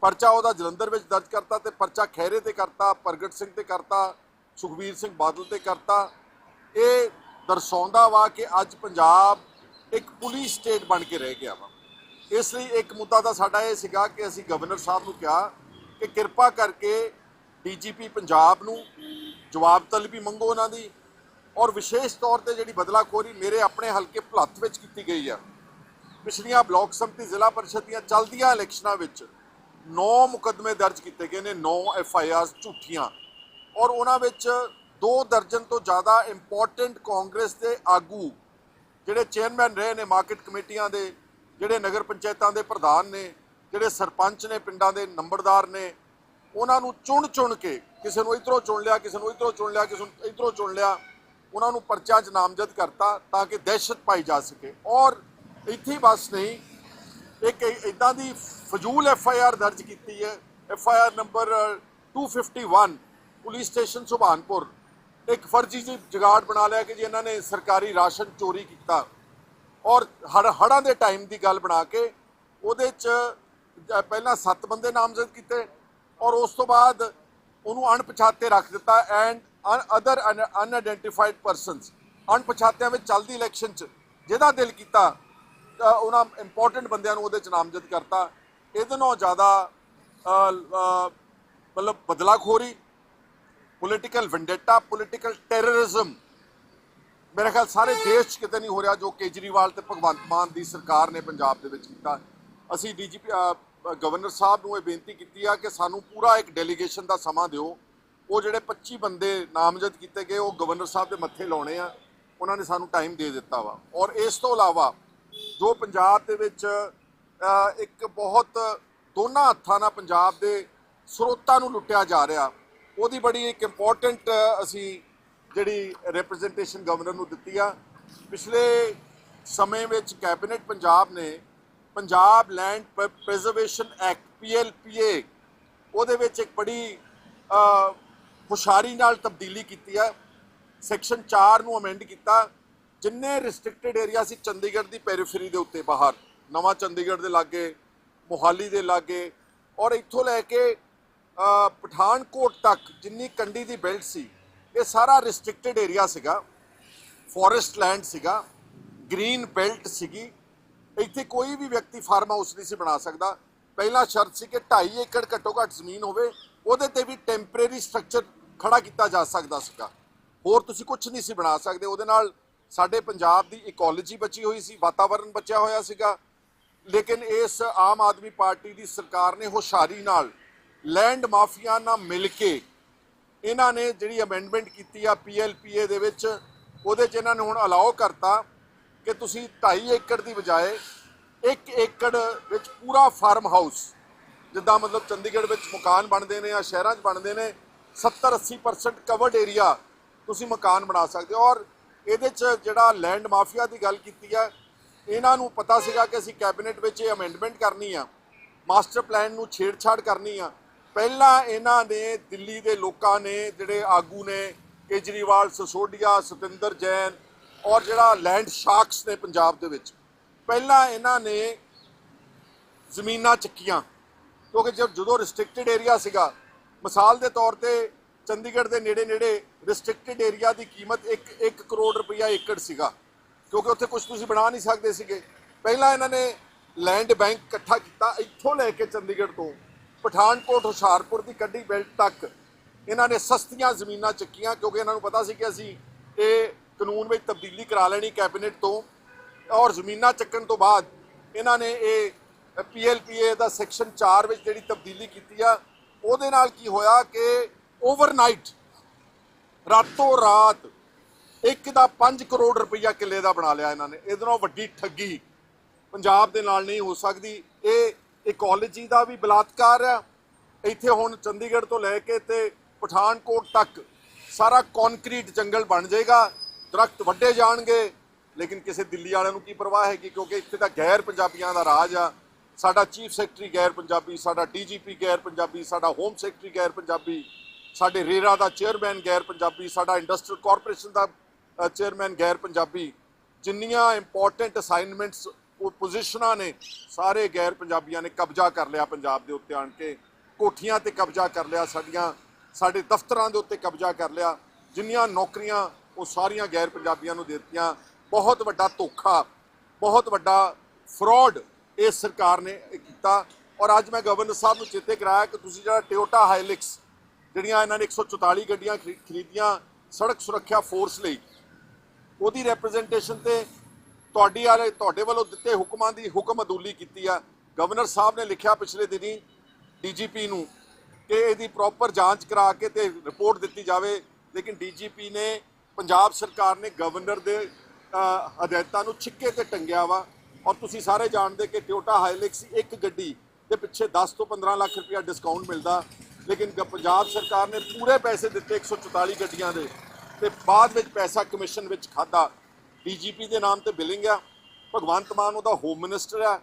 ਪਰਚਾ ਉਹਦਾ ਜਲੰਧਰ ਵਿੱਚ ਦਰਜ ਕਰਤਾ ਤੇ ਪਰਚਾ ਖਹਿਰੇ ਤੇ ਕਰਤਾ, ਪ੍ਰਗਟ ਸਿੰਘ ਤੇ ਕਰਤਾ, ਸੁਖਬੀਰ ਸਿੰਘ ਬਾਦਲ ਤੇ ਕਰਤਾ। ਇਹ ਦਰਸਾਉਂਦਾ ਵਾ ਕਿ ਅੱਜ ਪੰਜਾਬ ਇੱਕ ਪੁਲਿਸ ਸਟੇਟ ਬਣ ਕੇ ਰਹਿ ਗਿਆ ਵਾ। ਇਸ ਲਈ ਇੱਕ ਮੁੱਦਾ ਤਾਂ ਸਾਡਾ ਇਹ ਸੀਗਾ ਕਿ ਅਸੀਂ ਗਵਰਨਰ ਸਾਹਿਬ ਨੂੰ ਕਿਹਾ ਕਿ ਕਿਰਪਾ ਕਰਕੇ ਡੀਜੀਪੀ ਪੰਜਾਬ ਨੂੰ ਜਵਾਬ ਤਲਬੀ ਮੰਗੋ ਉਹਨਾਂ ਦੀ ਔਰ ਵਿਸ਼ੇਸ਼ ਤੌਰ ਤੇ ਜਿਹੜੀ ਬਦਲਾਖੋਰੀ ਮੇਰੇ ਆਪਣੇ ਹਲਕੇ ਭਲੱਥ ਵਿੱਚ ਕੀਤੀ ਗਈ ਆ। ਪਿਛਲੀਆਂ ਬਲਾਕ ਸੰਮਤੀ ਜ਼ਿਲ੍ਹਾ ਪਰਿਸ਼ਦ ਦੀਆਂ ਚੱਲਦੀਆਂ ਇਲੈਕਸ਼ਨਾਂ ਵਿੱਚ 9 ਮੁਕੱਦਮੇ ਦਰਜ ਕੀਤੇ ਗਏ ਨੇ 9 ਐਫ ਆਈ ਆਰ ਝੂਠੀਆਂ। ਔਰ ਉਹਨਾਂ ਵਿੱਚ ਦੋ ਦਰਜਨ ਤੋਂ ਜ਼ਿਆਦਾ ਇੰਪੋਰਟੈਂਟ ਕਾਂਗਰਸ ਦੇ ਆਗੂ ਜਿਹੜੇ ਚੇਅਰਮੈਨ ਰਹੇ ਨੇ ਮਾਰਕੀਟ ਕਮੇਟੀਆਂ ਦੇ, ਜਿਹੜੇ ਨਗਰ ਪੰਚਾਇਤਾਂ ਦੇ ਪ੍ਰਧਾਨ ਨੇ, ਜਿਹੜੇ ਸਰਪੰਚ ਨੇ ਪਿੰਡਾਂ ਦੇ ਨੰਬਰਦਾਰ ਨੇ, ਉਹਨਾਂ ਨੂੰ ਚੁਣ ਚੁਣ ਕੇ ਕਿਸੇ ਨੂੰ ਇਧਰੋਂ ਚੁਣ ਲਿਆ, ਕਿਸੇ ਨੂੰ ਇਧਰੋਂ ਚੁਣ ਲਿਆ, ਕਿਸੇ ਨੂੰ ਇਧਰੋਂ ਚੁਣ ਲਿਆ, ਉਹਨਾਂ ਨੂੰ ਪਰਚਾ 'ਚ ਨਾਮਜ਼ਦ ਕਰਤਾ ਤਾਂ ਕਿ ਦਹਿਸ਼ਤ ਪਾਈ ਜਾ ਸਕੇ। ਔਰ ਇੱਥੇ ਬਸ ਨਹੀਂ, ਇੱਕ ਇਦਾਂ ਦੀ ਫਜ਼ੂਲ ਐਫ ਆਈ ਆਰ ਦਰਜ ਕੀਤੀ ਹੈ। F I R number 251 police station Subhanpur. ਇੱਕ ਫਰਜ਼ੀ ਜਿਹੀ ਜੁਗਾੜ ਬਣਾ ਲਿਆ ਕਿ ਜੀ ਇਹਨਾਂ ਨੇ ਸਰਕਾਰੀ ਰਾਸ਼ਨ ਚੋਰੀ ਕੀਤਾ। ਔਰ ਹੜ ਹੜਾਂ ਦੇ ਟਾਈਮ ਦੀ ਗੱਲ ਬਣਾ ਕੇ ਉਹਦੇ ਚ ਪਹਿਲਾਂ 7 ਬੰਦੇ ਨਾਮਜ਼ਦ ਕੀਤੇ ਔਰ ਉਸ ਤੋਂ ਬਾਅਦ ਉਹਨੂੰ ਅਣਪਛਾਤੇ ਰੱਖ ਦਿੱਤਾ ਐਂਡ ਅਦਰ ਅਨਆਇਡੈਂਟੀਫਾਈਡ ਪਰਸਨਸ ਅਣਪਛਾਤਿਆਂ ਵਿੱਚ ਚੱਲਦੀ ਇਲੈਕਸ਼ਨ ਚ ਜਿਹਦਾ ਦਿਲ ਕੀਤਾ ਉਹਨਾਂ ਇੰਪੋਰਟੈਂਟ ਬੰਦਿਆਂ ਨੂੰ ਉਹਦੇ ਚ ਨਾਮਜ਼ਦ ਕਰਤਾ। ਇਹਦੇ ਨਾਲੋਂ ਜ਼ਿਆਦਾ ਅ, ਅ, ਮਤਲਬ ਬਦਲਾਖੋਰੀ ਪੋਲੀਟੀਕਲ ਵੈਂਡੇਟਾ ਪੋਲੀਟੀਕਲ ਟੈਰਰਿਜ਼ਮ ਮੇਰੇ ਖਿਆਲ ਸਾਰੇ ਦੇਸ਼ 'ਚ ਕਿਤੇ ਨਹੀਂ ਹੋ ਰਿਹਾ ਜੋ ਕੇਜਰੀਵਾਲ ਤੇ ਭਗਵੰਤ ਮਾਨ ਦੀ ਸਰਕਾਰ ਨੇ ਪੰਜਾਬ ਦੇ ਵਿੱਚ ਕੀਤਾ ਅਸੀਂ ਡੀਜੀਪੀ ਗਵਰਨਰ ਸਾਹਿਬ ਨੂੰ ਇਹ ਬੇਨਤੀ ਕੀਤੀ ਆ ਕਿ ਸਾਨੂੰ ਪੂਰਾ ਇੱਕ ਡੈਲੀਗੇਸ਼ਨ ਦਾ ਸਮਾਂ ਦਿਓ ਉਹ ਜਿਹੜੇ 25 ਬੰਦੇ ਨਾਮਜ਼ਦ ਕੀਤੇ ਗਏ ਉਹ ਗਵਰਨਰ ਸਾਹਿਬ ਦੇ ਮੱਥੇ ਲਾਉਣੇ ਆ ਉਹਨਾਂ ਨੇ ਸਾਨੂੰ ਟਾਈਮ ਦੇ ਦਿੱਤਾ ਵਾ ਔਰ ਇਸ ਤੋਂ ਇਲਾਵਾ ਜੋ ਪੰਜਾਬ ਦੇ ਵਿੱਚ ਇੱਕ ਬਹੁਤ ਦੋਨਾਂ ਹੱਥਾਂ ਨਾਲ ਪੰਜਾਬ ਦੇ ਸਰੋਤਾਂ ਨੂੰ ਲੁੱਟਿਆ ਜਾ ਰਿਹਾ ਉਹਦੀ ਬੜੀ ਇੱਕ ਇੰਪੋਰਟੈਂਟ ਅਸੀਂ ਜਿਹੜੀ ਰਿਪਰੈਜ਼ੈਂਟੇਸ਼ਨ ਗਵਰਨਰ ਨੂੰ ਦਿੱਤੀ ਆ। ਪਿਛਲੇ ਸਮੇਂ ਵਿੱਚ ਕੈਬਨਿਟ ਪੰਜਾਬ ਨੇ Punjab land preservation act PLPA ਉਹਦੇ ਵਿੱਚ ਇੱਕ ਬੜੀ ਅ, ਹੁਸ਼ਿਆਰੀ ਨਾਲ ਤਬਦੀਲੀ ਕੀਤੀ ਆ। ਸੈਕਸ਼ਨ 4 ਨੂੰ ਅਮੈਂਡ ਕੀਤਾ। ਜਿੰਨੇ ਰਿਸਟ੍ਰਿਕਟਡ ਏਰੀਆ ਸੀ ਚੰਡੀਗੜ੍ਹ ਦੀ ਪੈਰੀਫਰੀ ਦੇ ਉੱਤੇ ਬਾਹਰ ਨਵਾਂ ਚੰਡੀਗੜ੍ਹ ਦੇ ਲਾਗੇ ਮੋਹਾਲੀ ਦੇ ਲਾਗੇ ਔਰ ਇੱਥੋਂ ਲੈ ਕੇ ਪਠਾਨਕੋਟ ਤੱਕ ਜਿੰਨੀ ਕੰਡੀ ਦੀ ਬੈਲਟ ਸੀ, ਇਹ ਸਾਰਾ ਰਿਸਟ੍ਰਿਕਟਡ ਏਰੀਆ ਸੀਗਾ। ਫੋਰੈਸਟ ਲੈਂਡ ਸੀਗਾ ਗ੍ਰੀਨ ਬੈਲਟ ਸੀਗੀ। ਇੱਥੇ ਕੋਈ ਵੀ ਵਿਅਕਤੀ ਫਾਰਮ ਹਾਊਸ ਨਹੀਂ ਸੀ ਬਣਾ ਸਕਦਾ। ਪਹਿਲਾ ਸ਼ਰਤ ਸੀ ਕਿ 2.5 ਏਕੜ ਘੱਟੋ ਘੱਟ ਜ਼ਮੀਨ ਹੋਵੇ, ਉਹਦੇ ਤੇ ਵੀ ਟੈਂਪਰੇਰੀ ਸਟਰਕਚਰ ਖੜਾ ਕੀਤਾ ਜਾ ਸਕਦਾ ਸੀਗਾ। ਹੋਰ ਤੁਸੀਂ ਕੁਝ ਨਹੀਂ ਸੀ ਬਣਾ ਸਕਦੇ। ਉਹਦੇ ਨਾਲ ਸਾਡੇ ਪੰਜਾਬ ਦੀ ਇਕੋਲੋਜੀ ਬਚੀ ਹੋਈ ਸੀ ਵਾਤਾਵਰਣ ਬਚਿਆ ਹੋਇਆ ਸੀਗਾ। ਲੇਕਿਨ ਇਸ ਆਮ ਆਦਮੀ ਪਾਰਟੀ ਦੀ ਸਰਕਾਰ ਨੇ ਹੁਸ਼ਿਆਰੀ ਨਾਲ ਲੈਂਡ ਮਾਫੀਆ ਨਾਲ ਮਿਲ ਕੇ ਇਹਨਾਂ ਨੇ ਜਿਹੜੀ ਅਮੈਂਡਮੈਂਟ ਕੀਤੀ ਆ ਪੀਐਲਪੀਏ ਦੇ ਵਿੱਚ, ਉਹਦੇ 'ਚ ਇਹਨਾਂ ਨੇ ਹੁਣ ਅਲਾਉ ਕਰਤਾ ਕਿ ਤੁਸੀਂ 2.5 ਏਕੜ ਦੀ ਬਜਾਏ 1 ਏਕੜ ਵਿੱਚ ਪੂਰਾ ਫਾਰਮ ਹਾਊਸ ਜਿੱਦਾਂ ਮਤਲਬ ਚੰਡੀਗੜ੍ਹ ਵਿੱਚ ਮਕਾਨ ਬਣਦੇ ਨੇ ਜਾਂ ਸ਼ਹਿਰਾਂ 'ਚ ਬਣਦੇ ਨੇ 70 80% ਕਵਰਡ ਏਰੀਆ ਤੁਸੀਂ ਮਕਾਨ ਬਣਾ ਸਕਦੇ ਹੋ। ਔਰ ਇਹਦੇ 'ਚ ਜਿਹੜਾ ਲੈਂਡ ਮਾਫੀਆ ਦੀ ਗੱਲ ਕੀਤੀ ਆ, ਇਹਨਾਂ ਨੂੰ ਪਤਾ ਸੀਗਾ ਕਿ ਅਸੀਂ ਕੈਬਨਿਟ ਵਿੱਚ ਇਹ ਅਮੈਂਡਮੈਂਟ ਕਰਨੀ ਆ ਮਾਸਟਰ ਪਲਾਨ ਨੂੰ ਛੇੜਛਾੜ ਕਰਨੀ ਆ ਪਹਿਲਾਂ ਇਹਨਾਂ ਨੇ ਦਿੱਲੀ ਦੇ ਲੋਕਾਂ ਨੇ, ਜਿਹੜੇ ਆਗੂ ਨੇ, ਕੇਜਰੀਵਾਲ, ਸਸੋਡੀਆ, ਸਤਿੰਦਰ ਜੈਨ ਔਰ ਜਿਹੜਾ ਲੈਂਡ ਸ਼ਾਰਕਸ ਨੇ ਪੰਜਾਬ ਦੇ ਵਿੱਚ, ਪਹਿਲਾਂ ਇਹਨਾਂ ਨੇ ਜ਼ਮੀਨਾਂ ਚੱਕੀਆਂ। ਕਿਉਂਕਿ ਜਦ ਜਦੋਂ ਰਿਸਟ੍ਰਿਕਟਡ ਏਰੀਆ ਸੀਗਾ, ਮਿਸਾਲ ਦੇ ਤੌਰ ਤੇ ਚੰਡੀਗੜ੍ਹ ਦੇ ਨੇੜੇ ਨੇੜੇ ਰਿਸਟ੍ਰਿਕਟਡ ਏਰੀਆ ਦੀ ਕੀਮਤ 1 1 ਕਰੋੜ ਰੁਪਈਆ ਏਕੜ ਸੀਗਾ। ਕਿਉਂਕਿ ਉੱਥੇ ਕੁਝ ਤੁਸੀਂ ਬਣਾ ਨਹੀਂ ਸਕਦੇ ਸੀਗੇ। ਪਹਿਲਾਂ ਇਹਨਾਂ ਨੇ ਲੈਂਡ ਬੈਂਕ ਇਕੱਠਾ ਕੀਤਾ, ਇੱਥੋਂ ਲੈ ਕੇ ਚੰਡੀਗੜ੍ਹ ਤੋਂ ਪਠਾਨਕੋਟ ਹੁਸ਼ਿਆਰਪੁਰ ਦੀ ਕੱਢੀ ਬੈਲਟ ਤੱਕ ਇਹਨਾਂ ਨੇ ਸਸਤੀਆਂ ਜ਼ਮੀਨਾਂ ਚੱਕੀਆਂ ਕਿਉਂਕਿ ਇਹਨਾਂ ਨੂੰ ਪਤਾ ਸੀ ਕਿ ਅਸੀਂ ਇਹ ਕਾਨੂੰਨ ਵਿੱਚ ਤਬਦੀਲੀ ਕਰਾ ਲੈਣੀ ਕੈਬਨਿਟ ਤੋਂ ਔਰ ਜ਼ਮੀਨਾਂ ਚੱਕਣ ਤੋਂ ਬਾਅਦ ਇਹਨਾਂ ਨੇ ਇਹ ਪੀਐਲਪੀਏ ਦਾ ਸੈਕਸ਼ਨ 4 ਵਿੱਚ ਜਿਹੜੀ ਤਬਦੀਲੀ ਕੀਤੀ ਆ, ਉਹਦੇ ਨਾਲ ਕੀ ਹੋਇਆ ਕਿ ਓਵਰਨਾਈਟ ਰਾਤੋਂ ਰਾਤ ਇੱਕ ਦਾ 5 ਕਰੋੜ ਰੁਪਈਆ ਕਿੱਲੇ ਦਾ ਬਣਾ ਲਿਆ ਇਹਨਾਂ ਨੇ। ਇਹਦੇ ਨਾਲੋਂ ਵੱਡੀ ਠੱਗੀ ਪੰਜਾਬ ਦੇ ਨਾਲ ਨਹੀਂ ਹੋ ਸਕਦੀ। ਇਹ ਇਹ ਇਕੋਲੋਜੀ ਦਾ ਵੀ ਬਲਾਤਕਾਰ ਆ ਇੱਥੇ ਹੁਣ ਚੰਡੀਗੜ੍ਹ ਤੋਂ ਲੈ ਕੇ ਤੇ ਪਠਾਨਕੋਟ ਤੱਕ ਸਾਰਾ ਕੰਕਰੀਟ ਜੰਗਲ ਬਣ ਜਾਏਗਾ। ਦਰਖਤ ਵੱਡੇ ਜਾਣਗੇ। ਲੇਕਿਨ ਕਿਸੇ ਦਿੱਲੀ ਵਾਲਿਆਂ ਨੂੰ ਕੀ ਪਰਵਾਹ ਹੈਗੀ? ਕਿਉਂਕਿ ਇੱਥੇ ਤਾਂ ਗੈਰ ਪੰਜਾਬੀਆਂ ਦਾ ਰਾਜ ਆ। ਸਾਡਾ ਚੀਫ ਸੈਕਟਰੀ ਗੈਰ ਪੰਜਾਬੀ, ਸਾਡਾ ਡੀਜੀਪੀ ਗੈਰ ਪੰਜਾਬੀ, ਸਾਡਾ ਹੋਮ ਸੈਕਟਰੀ ਗੈਰ ਪੰਜਾਬੀ, ਸਾਡੇ ਰੇਰਾ ਦਾ ਚੇਅਰਮੈਨ ਗੈਰ ਪੰਜਾਬੀ, ਸਾਡਾ ਇੰਡਸਟਰੀਅਲ ਕਾਰਪੋਰੇਸ਼ਨ ਦਾ ਚੇਅਰਮੈਨ ਗੈਰ ਪੰਜਾਬੀ। ਜਿੰਨੀਆਂ ਇੰਪੋਰਟੈਂਟ ਅਸਾਈਨਮੈਂਟਸ ਪੋਜੀਸ਼ਨਾਂ ਨੇ ਸਾਰੇ ਗੈਰ ਪੰਜਾਬੀਆਂ ਨੇ ਕਬਜ਼ਾ ਕਰ ਲਿਆ ਪੰਜਾਬ ਦੇ ਉੱਤੇ ਆਣ ਕੇ। ਕੋਠੀਆਂ ਤੇ ਕਬਜ਼ਾ ਕਰ ਲਿਆ, ਸਾਡੀਆਂ ਸਾਡੇ ਦਫ਼ਤਰਾਂ ਦੇ ਉੱਤੇ ਕਬਜ਼ਾ ਕਰ ਲਿਆ। ਜਿੰਨੀਆਂ ਨੌਕਰੀਆਂ ਉਹ ਸਾਰੀਆਂ ਗੈਰ ਪੰਜਾਬੀਆਂ ਨੂੰ ਦੇ ਦਿੱਤੀਆਂ। ਬਹੁਤ ਵੱਡਾ ਧੋਖਾ, ਬਹੁਤ ਵੱਡਾ ਫਰਾਡ ਇਸ ਸਰਕਾਰ ਨੇ ਕੀਤਾ। ਔਰ ਅੱਜ ਮੈਂ ਗਵਰਨਰ ਸਾਹਿਬ ਨੂੰ ਚੇਤੇ ਕਰਾਇਆ ਕਿ ਤੁਸੀਂ ਜਿਹੜਾ ਟਿਓਟਾ ਹਾਈਲਿਕਸ ਜਿਹੜੀਆਂ ਇਹਨਾਂ ਨੇ 144 ਗੱਡੀਆਂ ਖਰੀ- ਖਰੀਦੀਆਂ ਸੜਕ ਸੁਰੱਖਿਆ ਫੋਰਸ ਲਈ, ਉਹਦੀ ਰਿਪਰੈਜ਼ੈਂਟੇਸ਼ਨ ਤੇ ਤੁਹਾਡੀ ਵਾਲੇ ਤੁਹਾਡੇ ਵੱਲੋਂ ਦਿੱਤੇ ਹੁਕਮਾਂ ਦੀ ਹੁਕਮ ਅਦੂਲੀ ਕੀਤੀ ਆ। ਗਵਰਨਰ ਸਾਹਿਬ ਨੇ ਲਿਖਿਆ ਪਿਛਲੇ ਦਿਨੀ ਡੀਜੀਪੀ ਨੂੰ ਕਿ ਇਹਦੀ ਪ੍ਰੋਪਰ ਜਾਂਚ ਕਰਾ ਕੇ ਤੇ ਰਿਪੋਰਟ ਦਿੱਤੀ ਜਾਵੇ। ਲੇਕਿਨ ਡੀਜੀਪੀ ਨੇ, ਪੰਜਾਬ ਸਰਕਾਰ ਨੇ ਗਵਰਨਰ ਦੇ ਹਦਾਇਤਾਂ ਨੂੰ ਛਿੱਕੇ ਤੇ ਟੰਗਿਆ ਵਾ। ਔਰ ਤੁਸੀਂ ਸਾਰੇ ਜਾਣਦੇ ਕਿ ਟਿਓਟਾ ਹਾਈਲੈਕਸ ਇੱਕ ਗੱਡੀ ਦੇ ਪਿੱਛੇ 10 ਤੋਂ 15 ਲੱਖ ਰੁਪਇਆ ਡਿਸਕਾਊਂਟ ਮਿਲਦਾ। ਲੇਕਿਨ ਗ- ਪੰਜਾਬ ਸਰਕਾਰ ਨੇ ਪੂਰੇ ਪੈਸੇ ਦਿੱਤੇ 144 ਗੱਡੀਆਂ ਦੇ ਤੇ ਬਾਅਦ ਵਿੱਚ ਪੈਸਾ ਕਮਿਸ਼ਨ ਵਿੱਚ ਖਾਦਾ ਡੀਜੀਪੀ ਦੇ ਨਾਮ ਤੇ ਬਿਲਿੰਗ ਆ, ਭਗਵੰਤ ਮਾਨ ਉਹਦਾ ਹੋਮ ਮਿਨਿਸਟਰ ਆ,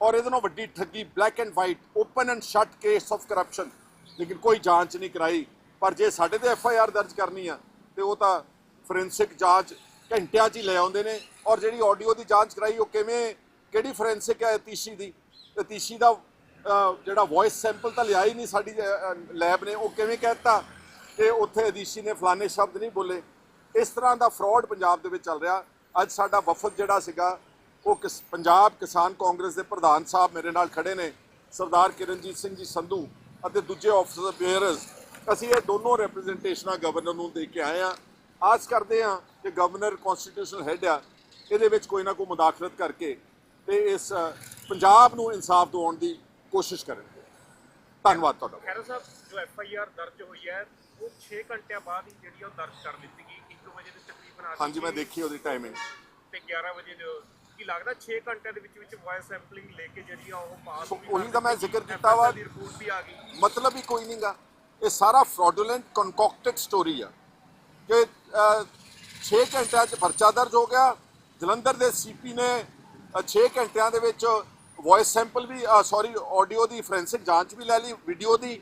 ਔਰ ਇਹਦੇ ਨਾਲ ਵੱਡੀ ਠੱਗੀ black and white open and shut case of corruption ਲੇਕਿਨ ਕੋਈ ਜਾਂਚ ਨਹੀਂ ਕਰਾਈ, ਪਰ ਜੇ ਸਾਡੇ ਤੇ ਐਫ ਆਈ ਆਰ ਦਰਜ ਕਰਨੀ ਆ, ਤੇ ਉਹ ਤਾਂ ਫੋਰੈਂਸਿਕ ਜਾਂਚ ਘੰਟਿਆਂ 'ਚ ਹੀ ਲੈ ਆਉਂਦੇ ਨੇ, ਔਰ ਜਿਹੜੀ ਆਡੀਓ ਦੀ ਜਾਂਚ ਕਰਾਈ, ਉਹ ਕਿਵੇਂ, ਕਿਹੜੀ ਫੋਰੈਂਸਿਕ ਹੈ ਤੀਸ਼ੀ ਦੀ, ਤੇ ਤੀਸ਼ੀ ਦਾ ਜਿਹੜਾ ਵੌਇਸ ਸੈਂਪਲ ਤਾਂ ਲਿਆ ਹੀ ਨਹੀਂ ਸਾਡੀ ਲੈਬ ਨੇ, ਉਹ ਕਿਵੇਂ ਕਹਿਤਾ ਕਿ ਉੱਥੇ ਅਦੀਸ਼ੀ ਨੇ ਫਲਾਣੇ ਸ਼ਬਦ ਨਹੀਂ ਬੋਲੇ ਇਸ ਤਰ੍ਹਾਂ ਦਾ ਫਰਾਡ ਪੰਜਾਬ ਦੇ ਵਿੱਚ ਚੱਲ ਰਿਹਾ। ਅੱਜ ਸਾਡਾ ਵਫਦ ਜਿਹੜਾ ਸੀਗਾ, ਉਹ ਕਿਸ- ਪੰਜਾਬ ਕਿਸਾਨ ਕਾਂਗਰਸ ਦੇ ਪ੍ਰਧਾਨ ਸਾਹਿਬ ਮੇਰੇ ਨਾਲ ਖੜੇ ਨੇ, ਸਰਦਾਰ ਕਿਰਨਜੀਤ ਸਿੰਘ ਜੀ ਸੰਧੂ ਅਤੇ ਦੂਜੇ ਆਫੀਸਰ ਅਫੇਅਰਸ ਅਸੀਂ ਇਹ ਦੋਨੋਂ ਰਿਪਰੈਜ਼ੈਂਟੇਸ਼ਨਾਂ ਗਵਰਨਰ ਨੂੰ ਦੇ ਕੇ ਆਏ ਆ ਆਸ ਕਰਦੇ ਆ ਕਿ ਗਵਰਨਰ ਕਨਸਟੀਟਿਊਸ਼ਨਲ ਹੈਡ ਆ, ਇਹਦੇ ਵਿੱਚ ਕੋਈ ਨਾ ਕੋਈ ਮੁਦਾਖਲਤ ਕਰਕੇ ਤੇ ਇਸ ਪੰਜਾਬ ਨੂੰ ਇਨਸਾਫ ਦਿਵਾਉਣ ਦੀ ਕੋਸ਼ਿਸ਼ ਕਰਨਗੇ। ਧੰਨਵਾਦ ਤੁਹਾਡਾ। ਖੈਰਾ ਸਾਹਿਬ, ਜੋ ਐਫ ਆਈ ਆਰ ਦਰਜ ਹੋਈ ਹੈ ਉਹ 6 ਘੰਟਿਆਂ ਬਾਅਦ ਹੀ ਜਿਹੜੀ ਉਹ ਦਰਜ ਕਰ ਦਿੱਤੀ ਗਈ 1 ਵਜੇ ਦੇ ਤਕਰੀਬਨ ਆ ਹਾਂਜੀ ਮੈਂ ਦੇਖੀ ਉਹਦੀ ਟਾਈਮਿੰਗ ਤੇ 11 ਵਜੇ ਦੇ ਕੀ ਲੱਗਦਾ 6 ਘੰਟਿਆਂ ਦੇ ਵਿੱਚ ਵਿੱਚ ਵੌਇਸ ਸੈਂਪਲਿੰਗ ਲੈ ਕੇ ਜਿਹੜੀ ਆ ਉਹ ਪਾਸ ਉਹੀ ਤਾਂ ਮੈਂ ਜ਼ਿਕਰ ਕੀਤਾ ਵਾ। ਦੀ ਰਿਪੋਰਟ ਵੀ ਆ ਗਈ। ਮਤਲਬ ਹੀ ਕੋਈ ਨਹੀਂਗਾ ਇਹ ਸਾਰਾ ਫਰਾਡੂਲੈਂਟ ਕਨਕੌਕਟਡ ਸਟੋਰੀ ਆ। ਕਿ 6 ਘੰਟਿਆਂ 'ਚ ਪਰਚਾ ਦਰਜ ਹੋ ਗਿਆ। ਜਲੰਧਰ ਦੇ ਸੀਪੀ ਨੇ 6 ਘੰਟਿਆਂ ਦੇ ਵਿੱਚ ਵੌਇਸ ਸੈਂਪਲ ਵੀ ਸੌਰੀ ਆਡੀਓ ਦੀ ਫੋਰੈਂਸਿਕ ਜਾਂਚ ਵੀ ਲੈ ਲਈ ਵੀਡੀਓ ਦੀ।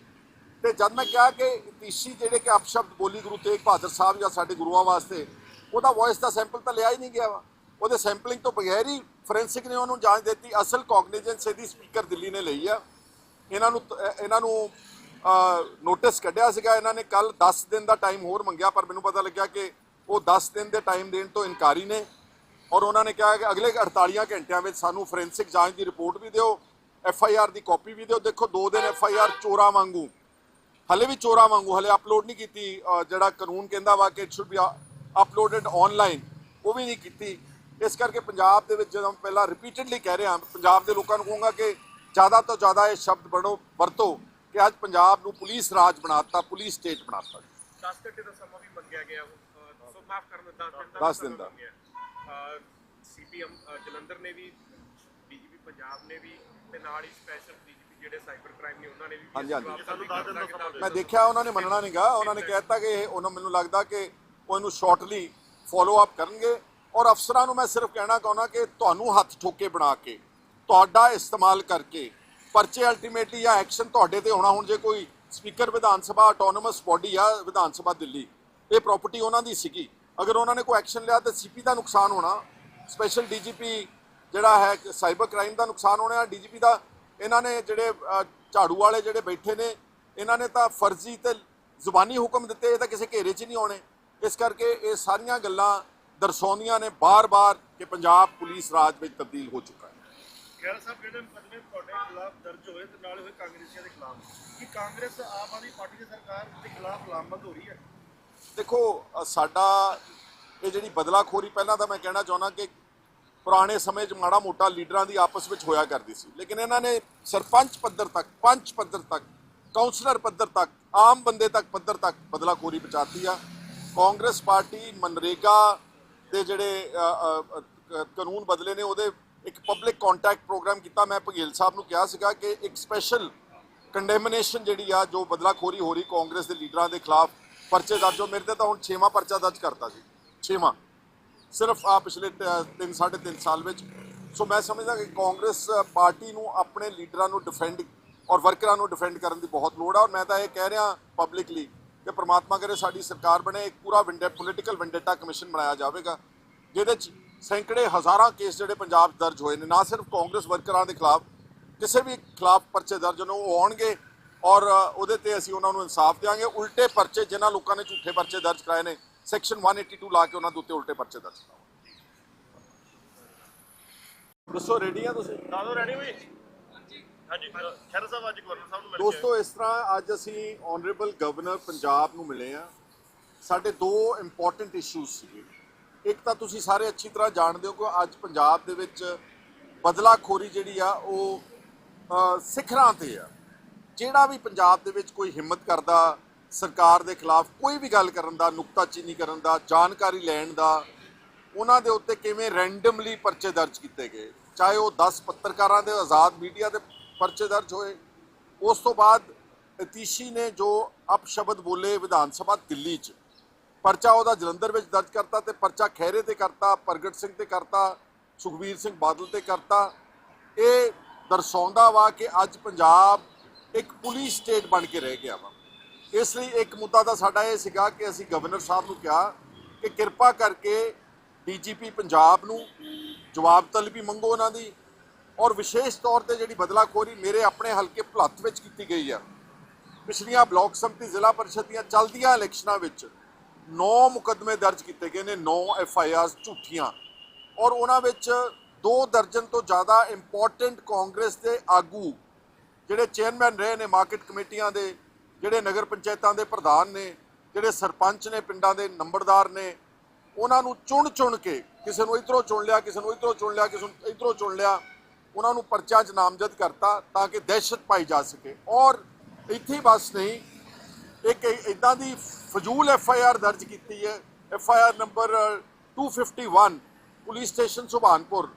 ਤੇ ਜਦ ਮੈਂ ਕਿਹਾ ਕਿ ਤੀਸ਼ੀ ਜਿਹੜੇ ਕਿ ਅਪਸ਼ਬਦ ਬੋਲੀ ਗੁਰੂ ਤੇਗ ਬਹਾਦਰ ਸਾਹਿਬ ਜਾਂ ਸਾਡੇ ਗੁਰੂਆਂ ਵਾਸਤੇ, ਉਹਦਾ ਵੌਇਸ ਦਾ ਸੈਂਪਲ ਤਾਂ ਲਿਆ ਹੀ ਨਹੀਂ ਗਿਆ ਵਾ। ਉਹਦੇ ਸੈਂਪਲਿੰਗ ਤੋਂ ਬਗੈਰ ਹੀ ਫੋਰੈਂਸਿਕ ਨੇ ਉਹਨੂੰ ਜਾਂਚ ਦਿੱਤੀ, ਅਸਲ ਕੌਗਨੀਜੈਂਸ ਇਹਦੀ ਸਪੀਕਰ ਦਿੱਲੀ ਨੇ ਲਈ ਆ। ਇਹਨਾਂ ਨੂੰ ਇਹਨਾਂ ਨੂੰ ਨੋਟਿਸ ਕੱਢਿਆ ਸੀਗਾ, ਇਹਨਾਂ ਨੇ ਕੱਲ 10 ਦਿਨ ਦਾ ਟਾਈਮ ਹੋਰ ਮੰਗਿਆ, ਪਰ ਮੈਨੂੰ ਪਤਾ ਲੱਗਿਆ ਕਿ ਉਹ 10 ਦਿਨ ਦੇ ਟਾਈਮ ਦੇਣ ਤੋਂ ਇਨਕਾਰੀ ਨੇ। ਔਰ ਉਹਨਾਂ ਨੇ ਕਿਹਾ ਕਿ ਅਗਲੇ 48 ਘੰਟਿਆਂ ਵਿੱਚ ਸਾਨੂੰ ਫੋਰੈਂਸਿਕ ਜਾਂਚ ਦੀ ਰਿਪੋਰਟ ਵੀ ਦਿਓ ਐਫ ਆਈ ਆਰ ਦੀ ਕਾਪੀ ਵੀ ਦਿਓ। ਦੇਖੋ 2 ਦਿਨ ਐਫ ਆਈ ਆਰ ਚੋਰਾ ਵਾਂਗੂ ਹਲੇ ਵੀ ਚੋਰਾ ਵਾਂਗੂ ਹਲੇ ਅਪਲੋਡ ਨਹੀਂ ਕੀਤੀ ਜਿਹੜਾ ਕਾਨੂੰਨ ਕਹਿੰਦਾ ਵਾ ਕਿ it should be uploaded online ਉਹ ਵੀ ਨਹੀਂ ਕੀਤੀ। ਇਸ ਕਰਕੇ ਪੰਜਾਬ ਦੇ ਵਿੱਚ ਜਦੋਂ ਪਹਿਲਾਂ ਰਿਪੀਟਡਲੀ ਕਹਿ ਰਿਹਾ ਪੰਜਾਬ ਦੇ ਲੋਕਾਂ ਨੂੰ ਕਹੂੰਗਾ ਕਿ ਜ਼ਿਆਦਾ ਤੋਂ ਜ਼ਿਆਦਾ ਇਹ ਸ਼ਬਦ ਬਣੋ ਵਰਤੋ ਕਿ ਅੱਜ ਪੰਜਾਬ ਨੂੰ ਪੁਲਿਸ ਰਾਜ ਬਣਾਤਾ ਪੁਲਿਸ ਸਟੇਟ ਬਣਾਤਾ। 10 ਘੰਟੇ ਦਾ ਸਮਾਂ ਵੀ ਮੰਗਿਆ ਗਿਆ ਸੋ ਮਾਫ ਕਰਨਾ 10 ਦਾ ਦਸ ਦਿਨ ਦਾ। ਸੀਪੀਐਮ ਜਲੰਧਰ ਨੇ ਵੀ ਡੀਜੀਪੀ ਪੰਜਾਬ ਨੇ ਵੀ ਤੇ ਨਾਲ ਹੀ ਸਪੈਸ਼ਲ ਜਿਹੜੇ ਸਾਈਬਰ ਕ੍ਰਾਈਮ ਨੇ ਉਹਨਾਂ ਨੇ ਵੀ ਹਾਂਜੀ, ਹਾਂਜੀ। ਸਾਨੂੰ ਦਸ ਦਿਨ ਦਾ ਸਮਾਂ ਮੈਂ ਦੇਖਿਆ ਉਹਨਾਂ ਨੇ ਮੰਨਣਾ ਨਹੀਂਗਾ ਉਹਨਾਂ ਨੇ ਕਹਿਤਾ ਕਿ ਇਹ- ਉਹਨਾਂ ਮੈਨੂੰ ਲੱਗਦਾ ਕਿ ਉਹ ਇਹਨੂੰ ਸ਼ਾਰਟਲੀ ਫੋਲੋ ਅਪ ਕਰਨਗੇ। ਔਰ ਅਫਸਰਾਂ ਨੂੰ ਮੈਂ ਸਿਰਫ ਕਹਿਣਾ ਚਾਹੁੰਦਾ ਕਿ ਤੁਹਾਨੂੰ ਹੱਥ ਠੋਕੇ ਬਣਾ ਕੇ ਤੁਹਾਡਾ ਇਸਤੇਮਾਲ ਕਰਕੇ ਪਰਚੇ ਅਲਟੀਮੇਟਲੀ ਜਾਂ ਐਕਸ਼ਨ ਤੁਹਾਡੇ ਤੇ ਹੋਣਾ। ਹੁਣ ਜੇ ਕੋਈ speaker Vidhan Sabha autonomous body ਆ ਵਿਧਾਨ ਸਭਾ ਦਿੱਲੀ ਇਹ ਪ੍ਰਾਪਰਟੀ ਉਹਨਾਂ ਦੀ ਸੀਗੀ। ਅਗਰ ਉਹਨਾਂ ਨੇ ਕੋਈ ਐਕਸ਼ਨ ਲਿਆ ਤਾਂ ਸੀਪੀ ਦਾ ਨੁਕਸਾਨ ਹੋਣਾ। ਸਪੈਸ਼ਲ ਡੀਜੀਪੀ ਜਿਹੜਾ ਹੈ ਸਾਈਬਰ ਕ੍ਰਾਈਮ ਦਾ ਨੁਕਸਾਨ ਹੋਣਾ ਡੀਜੀਪੀ ਦਾ ਇਹਨਾਂ ਨੇ ਜਿਹੜੇ ਝਾੜੂ ਵਾਲੇ ਜਿਹੜੇ ਬੈਠੇ ਨੇ ਇਹਨਾਂ ਨੇ ਤਾਂ ਫਰਜ਼ੀ ਤੇ ਜ਼ੁਬਾਨੀ ਹੁਕਮ ਦਿੱਤੇ ਇਹ ਤਾਂ ਕਿਸੇ ਘੇਰੇ 'ਚ ਨਹੀਂ ਆਉਣੇ। ਇਸ ਕਰਕੇ ਇਹ ਸਾਰੀਆਂ ਗੱਲਾਂ ਦਰਸਾਉਂਦੀਆਂ ਨੇ ਬਾਰ-ਬਾਰ ਕਿ ਪੰਜਾਬ ਪੁਲਿਸ ਰਾਜ ਵਿੱਚ ਤਬਦੀਲ ਹੋ ਚੁੱਕਾ ਹੈ। ਖੈਰ ਸਾਹਿਬ ਜਿਹੜੇ ਮੁਕਦਮੇ ਤੁਹਾਡੇ ਖਿਲਾਫ ਦਰਜ ਹੋਏ ਤੇ ਨਾਲੇ ਹੋਏ ਕਾਂਗਰਸੀਆਂ ਦੇ ਖਿਲਾਫ ਕੀ ਕਾਂਗਰਸ ਆਮ ਆਦਮੀ ਪਾਰਟੀ ਦੀ ਸਰਕਾਰ ਦੇ ਖਿਲਾਫ ਹੋ ਰਹੀ ਹੈ? ਦੇਖੋ ਸਾਡਾ ਇਹ ਜਿਹੜੀ ਬਦਲਾਖੋਰੀ ਪਹਿਲਾਂ ਤਾਂ ਮੈਂ ਕਹਿਣਾ ਚਾਹੁੰਦਾ ਕਿ ਪੁਰਾਣੇ ਸਮੇਂ 'ਚ ਮਾੜਾ ਮੋਟਾ ਲੀਡਰਾਂ ਦੀ ਆਪਸ ਵਿੱਚ ਹੋਇਆ ਕਰਦੀ ਸੀ। ਲੇਕਿਨ ਇਹਨਾਂ ਨੇ ਸਰਪੰਚ ਪੱਧਰ ਤੱਕ, ਪੰਚ ਪੱਧਰ ਤੱਕ ਕਾਉਂਸਲਰ ਪੱਧਰ ਤੱਕ, ਆਮ ਬੰਦੇ ਤੱਕ ਪੱਧਰ ਤੱਕ ਬਦਲਾਖੋਰੀ ਪਹੁੰਚਾਤੀ ਆ। ਕਾਂਗਰਸ ਪਾਰਟੀ ਮਨਰੇਗਾ ਦੇ ਜਿਹੜੇ ਕਾਨੂੰਨ ਬਦਲੇ ਨੇ, ਉਹਦੇ ਇੱਕ ਪਬਲਿਕ ਕੰਟੈਕਟ ਪ੍ਰੋਗਰਾਮ ਕੀਤਾ। ਮੈਂ ਭਗੇਲ ਸਾਹਿਬ ਨੂੰ ਕਿਹਾ ਸੀਗਾ ਕਿ ਇੱਕ ਸਪੈਸ਼ਲ ਕੰਡੈਮਨੇਸ਼ਨ ਜਿਹੜੀ ਆ, ਜੋ ਬਦਲਾਖੋਰੀ ਹੋ ਰਹੀ ਕਾਂਗਰਸ ਦੇ ਲੀਡਰਾਂ ਦੇ ਖਿਲਾਫ ਪਰਚੇ ਦਰਜ ਹੋ। ਮੇਰੇ ਤੇ ਤਾਂ ਹੁਣ 6ਵਾਂ ਪਰਚਾ ਦਰਜ ਕਰਤਾ ਜੀ 6ਵਾਂ ਸਿਰਫ ਆ ਪਿਛਲੇ 3 3.5 ਸਾਲ ਵਿੱਚ। ਸੋ ਮੈਂ ਸਮਝਦਾ ਕਿ ਕਾਂਗਰਸ ਪਾਰਟੀ ਨੂੰ ਆਪਣੇ ਲੀਡਰਾਂ ਨੂੰ ਡਿਫੈਂਡ ਔਰ ਵਰਕਰਾਂ ਨੂੰ ਡਿਫੈਂਡ ਕਰਨ ਦੀ ਬਹੁਤ ਲੋੜ ਆ। ਔਰ ਮੈਂ ਤਾਂ ਇਹ ਕਹਿ ਰਿਹਾ ਪਬਲਿਕਲੀ ਕਿ ਪ੍ਰਮਾਤਮਾ ਕਰੇ ਸਾਡੀ ਸਰਕਾਰ ਬਣੇ, ਇੱਕ ਪੂਰਾ ਵਿੰਡੇ ਪੋਲੀਟੀਕਲ ਵਿੰਡੇਟਾ ਕਮਿਸ਼ਨ ਬਣਾਇਆ ਜਾਵੇਗਾ, ਜਿਹਦੇ ਚ ਸੈਂਕੜੇ ਹਜ਼ਾਰਾਂ ਕੇਸ ਜਿਹੜੇ ਪੰਜਾਬ ਦਰਜ ਹੋਏ ਨੇ, ਨਾ ਸਿਰਫ ਕਾਂਗਰਸ ਵਰਕਰਾਂ ਦੇ ਖਿਲਾਫ, ਕਿਸੇ ਵੀ ਖਿਲਾਫ ਪਰਚੇ ਦਰਜ ਨੇ ਉਹ ਆਉਣਗੇ ਔਰ ਉਹਦੇ ਤੇ ਅਸੀਂ ਉਹਨਾਂ ਨੂੰ ਇਨਸਾਫ ਦਿਆਂਗੇ। ਉਲਟੇ ਪਰਚੇ ਜਿਨ੍ਹਾਂ ਲੋਕਾਂ ਨੇ ਝੂਠੇ ਪਰਚੇ ਦਰਜ ਕਰਾਏ ਨੇ ਸੈਕਸ਼ਨ 182 ਲਾ ਕੇ ਉਹਨਾਂ ਦੇ ਉੱਤੇ ਉਲਟੇ ਪਰਚੇ ਦਰਜ ਕਰਾਓ। ਦੱਸੋ ਰੈਡੀ ਆ ਤੁਸੀਂ? ਦਾਦੋ ਰੈਡੀ ਹੋਈ? ਹਾਂਜੀ। ਖੈਰ ਸਾਹਿਬ ਅੱਜ ਗਵਰਨਰ ਸਾਹਿਬ ਨੂੰ ਮਿਲ ਦੋਸਤੋ ਇਸ ਤਰ੍ਹਾਂ ਅੱਜ ਅਸੀਂ ਆਨਰੇਬਲ ਗਵਰਨਰ ਪੰਜਾਬ ਨੂੰ ਮਿਲੇ ਆ। ਸਾਡੇ ਦੋ ਇੰਪੋਰਟੈਂਟ ਇਸ਼ੂਜ਼ ਸੀਗੇ। ਇੱਕ ਤਾਂ ਤੁਸੀਂ ਸਾਰੇ ਅੱਛੀ ਤਰ੍ਹਾਂ ਜਾਣਦੇ ਹੋ ਕਿ ਅੱਜ ਪੰਜਾਬ ਦੇ ਵਿੱਚ ਬਦਲਾਖੋਰੀ ਜਿਹੜੀ ਆ ਉਹ ਸਿਖਰਾਂ ਤੇ ਆ। ਜਿਹੜਾ ਵੀ ਪੰਜਾਬ ਦੇ ਵਿੱਚ ਕੋਈ ਹਿੰਮਤ ਕਰਦਾ ਸਰਕਾਰ ਦੇ ਖਿਲਾਫ ਕੋਈ ਵੀ ਗੱਲ ਕਰਨ ਦਾ, ਨੁਕਤਾਚੀਨੀ ਕਰਨ ਦਾ, ਜਾਣਕਾਰੀ ਲੈਣ ਦਾ, ਉਹਨਾਂ ਦੇ ਉੱਤੇ ਕਿਵੇਂ ਰੈਂਡਮਲੀ ਪਰਚੇ ਦਰਜ ਕੀਤੇ ਗਏ? ਚਾਹੇ ਉਹ 10 ਪੱਤਰਕਾਰਾਂ ਦੇ, ਆਜ਼ਾਦ ਮੀਡੀਆ ਦੇ ਪਰਚੇ ਦਰਜ ਹੋਏ। ਉਸ ਤੋਂ ਬਾਅਦ ਅਤੀਸ਼ੀ ਨੇ ਜੋ ਅਪਸ਼ਬਦ ਬੋਲੇ ਵਿਧਾਨ ਸਭਾ ਦਿੱਲੀ 'ਚ, ਪਰਚਾ ਉਹਦਾ ਜਲੰਧਰ ਵਿੱਚ ਦਰਜ ਕਰਤਾ ਤੇ ਪਰਚਾ ਖਹਿਰੇ ਤੇ ਕਰਤਾ, ਪ੍ਰਗਟ ਸਿੰਘ ਤੇ ਕਰਤਾ, ਸੁਖਬੀਰ ਸਿੰਘ ਬਾਦਲ ਤੇ ਕਰਤਾ। ਇਹ ਦਰਸਾਉਂਦਾ ਵਾ ਕਿ ਅੱਜ ਪੰਜਾਬ ਇੱਕ ਪੁਲਿਸ ਸਟੇਟ ਬਣ ਕੇ ਰਹਿ ਗਿਆ ਵਾ। ਇਸ ਲਈ ਇੱਕ ਮੁੱਦਾ ਤਾਂ ਸਾਡਾ ਇਹ ਸੀਗਾ ਕਿ ਅਸੀਂ ਗਵਰਨਰ ਸਾਹਿਬ ਨੂੰ ਕਿਹਾ ਕਿ ਕਿਰਪਾ ਕਰਕੇ ਡੀਜੀਪੀ ਪੰਜਾਬ ਨੂੰ ਜਵਾਬ ਤਲਬੀ ਮੰਗੋ ਉਹਨਾਂ ਦੀ ਔਰ ਵਿਸ਼ੇਸ਼ ਤੌਰ ਤੇ ਜਿਹੜੀ ਬਦਲਾਖੋਰੀ ਮੇਰੇ ਆਪਣੇ ਹਲਕੇ ਭਲੱਥ ਵਿੱਚ ਕੀਤੀ ਗਈ ਆ। ਪਿਛਲੀਆਂ ਬਲਾਕ ਸੰਮਤੀ ਜ਼ਿਲ੍ਹਾ ਪਰਿਸ਼ਦ ਦੀਆਂ ਚੱਲਦੀਆਂ ਇਲੈਕਸ਼ਨਾਂ ਵਿੱਚ 9 ਮੁਕੱਦਮੇ ਦਰਜ ਕੀਤੇ ਗਏ ਨੇ 9 ਐਫ ਆਈ ਆਰਸ ਝੂਠੀਆਂ ਔਰ ਉਹਨਾਂ ਵਿੱਚ ਦੋ ਦਰਜਨ ਤੋਂ ਜ਼ਿਆਦਾ ਇੰਪੋਰਟੈਂਟ ਕਾਂਗਰਸ ਦੇ ਆਗੂ ਜਿਹੜੇ ਚੇਅਰਮੈਨ ਰਹੇ ਨੇ ਮਾਰਕੀਟ ਕਮੇਟੀਆਂ ਦੇ ਜਿਹੜੇ ਨਗਰ ਪੰਚਾਇਤਾਂ ਦੇ ਪ੍ਰਧਾਨ ਨੇ, ਜਿਹੜੇ ਸਰਪੰਚ ਨੇ, ਪਿੰਡਾਂ ਦੇ ਨੰਬਰਦਾਰ ਨੇ, ਉਹਨਾਂ ਨੂੰ ਚੁਣ ਚੁਣ ਕੇ ਕਿਸੇ ਨੂੰ ਇਧਰੋਂ ਚੁਣ ਲਿਆ, ਕਿਸੇ ਨੂੰ ਇਧਰੋਂ ਚੁਣ ਲਿਆ, ਕਿਸੇ ਨੂੰ ਇਧਰੋਂ ਚੁਣ ਲਿਆ, ਉਹਨਾਂ ਨੂੰ ਪਰਚਾ 'ਚ ਨਾਮਜ਼ਦ ਕਰਤਾ ਤਾਂ ਕਿ ਦਹਿਸ਼ਤ ਪਾਈ ਜਾ ਸਕੇ। ਔਰ ਇੱਥੇ ਬਸ ਨਹੀਂ, ਇੱਕ ਇਦਾਂ ਦੀ ਫਜ਼ੂਲ ਐਫ ਆਈ ਆਰ ਦਰਜ ਕੀਤੀ ਹੈ। F I R number 251 police station Subhanpur.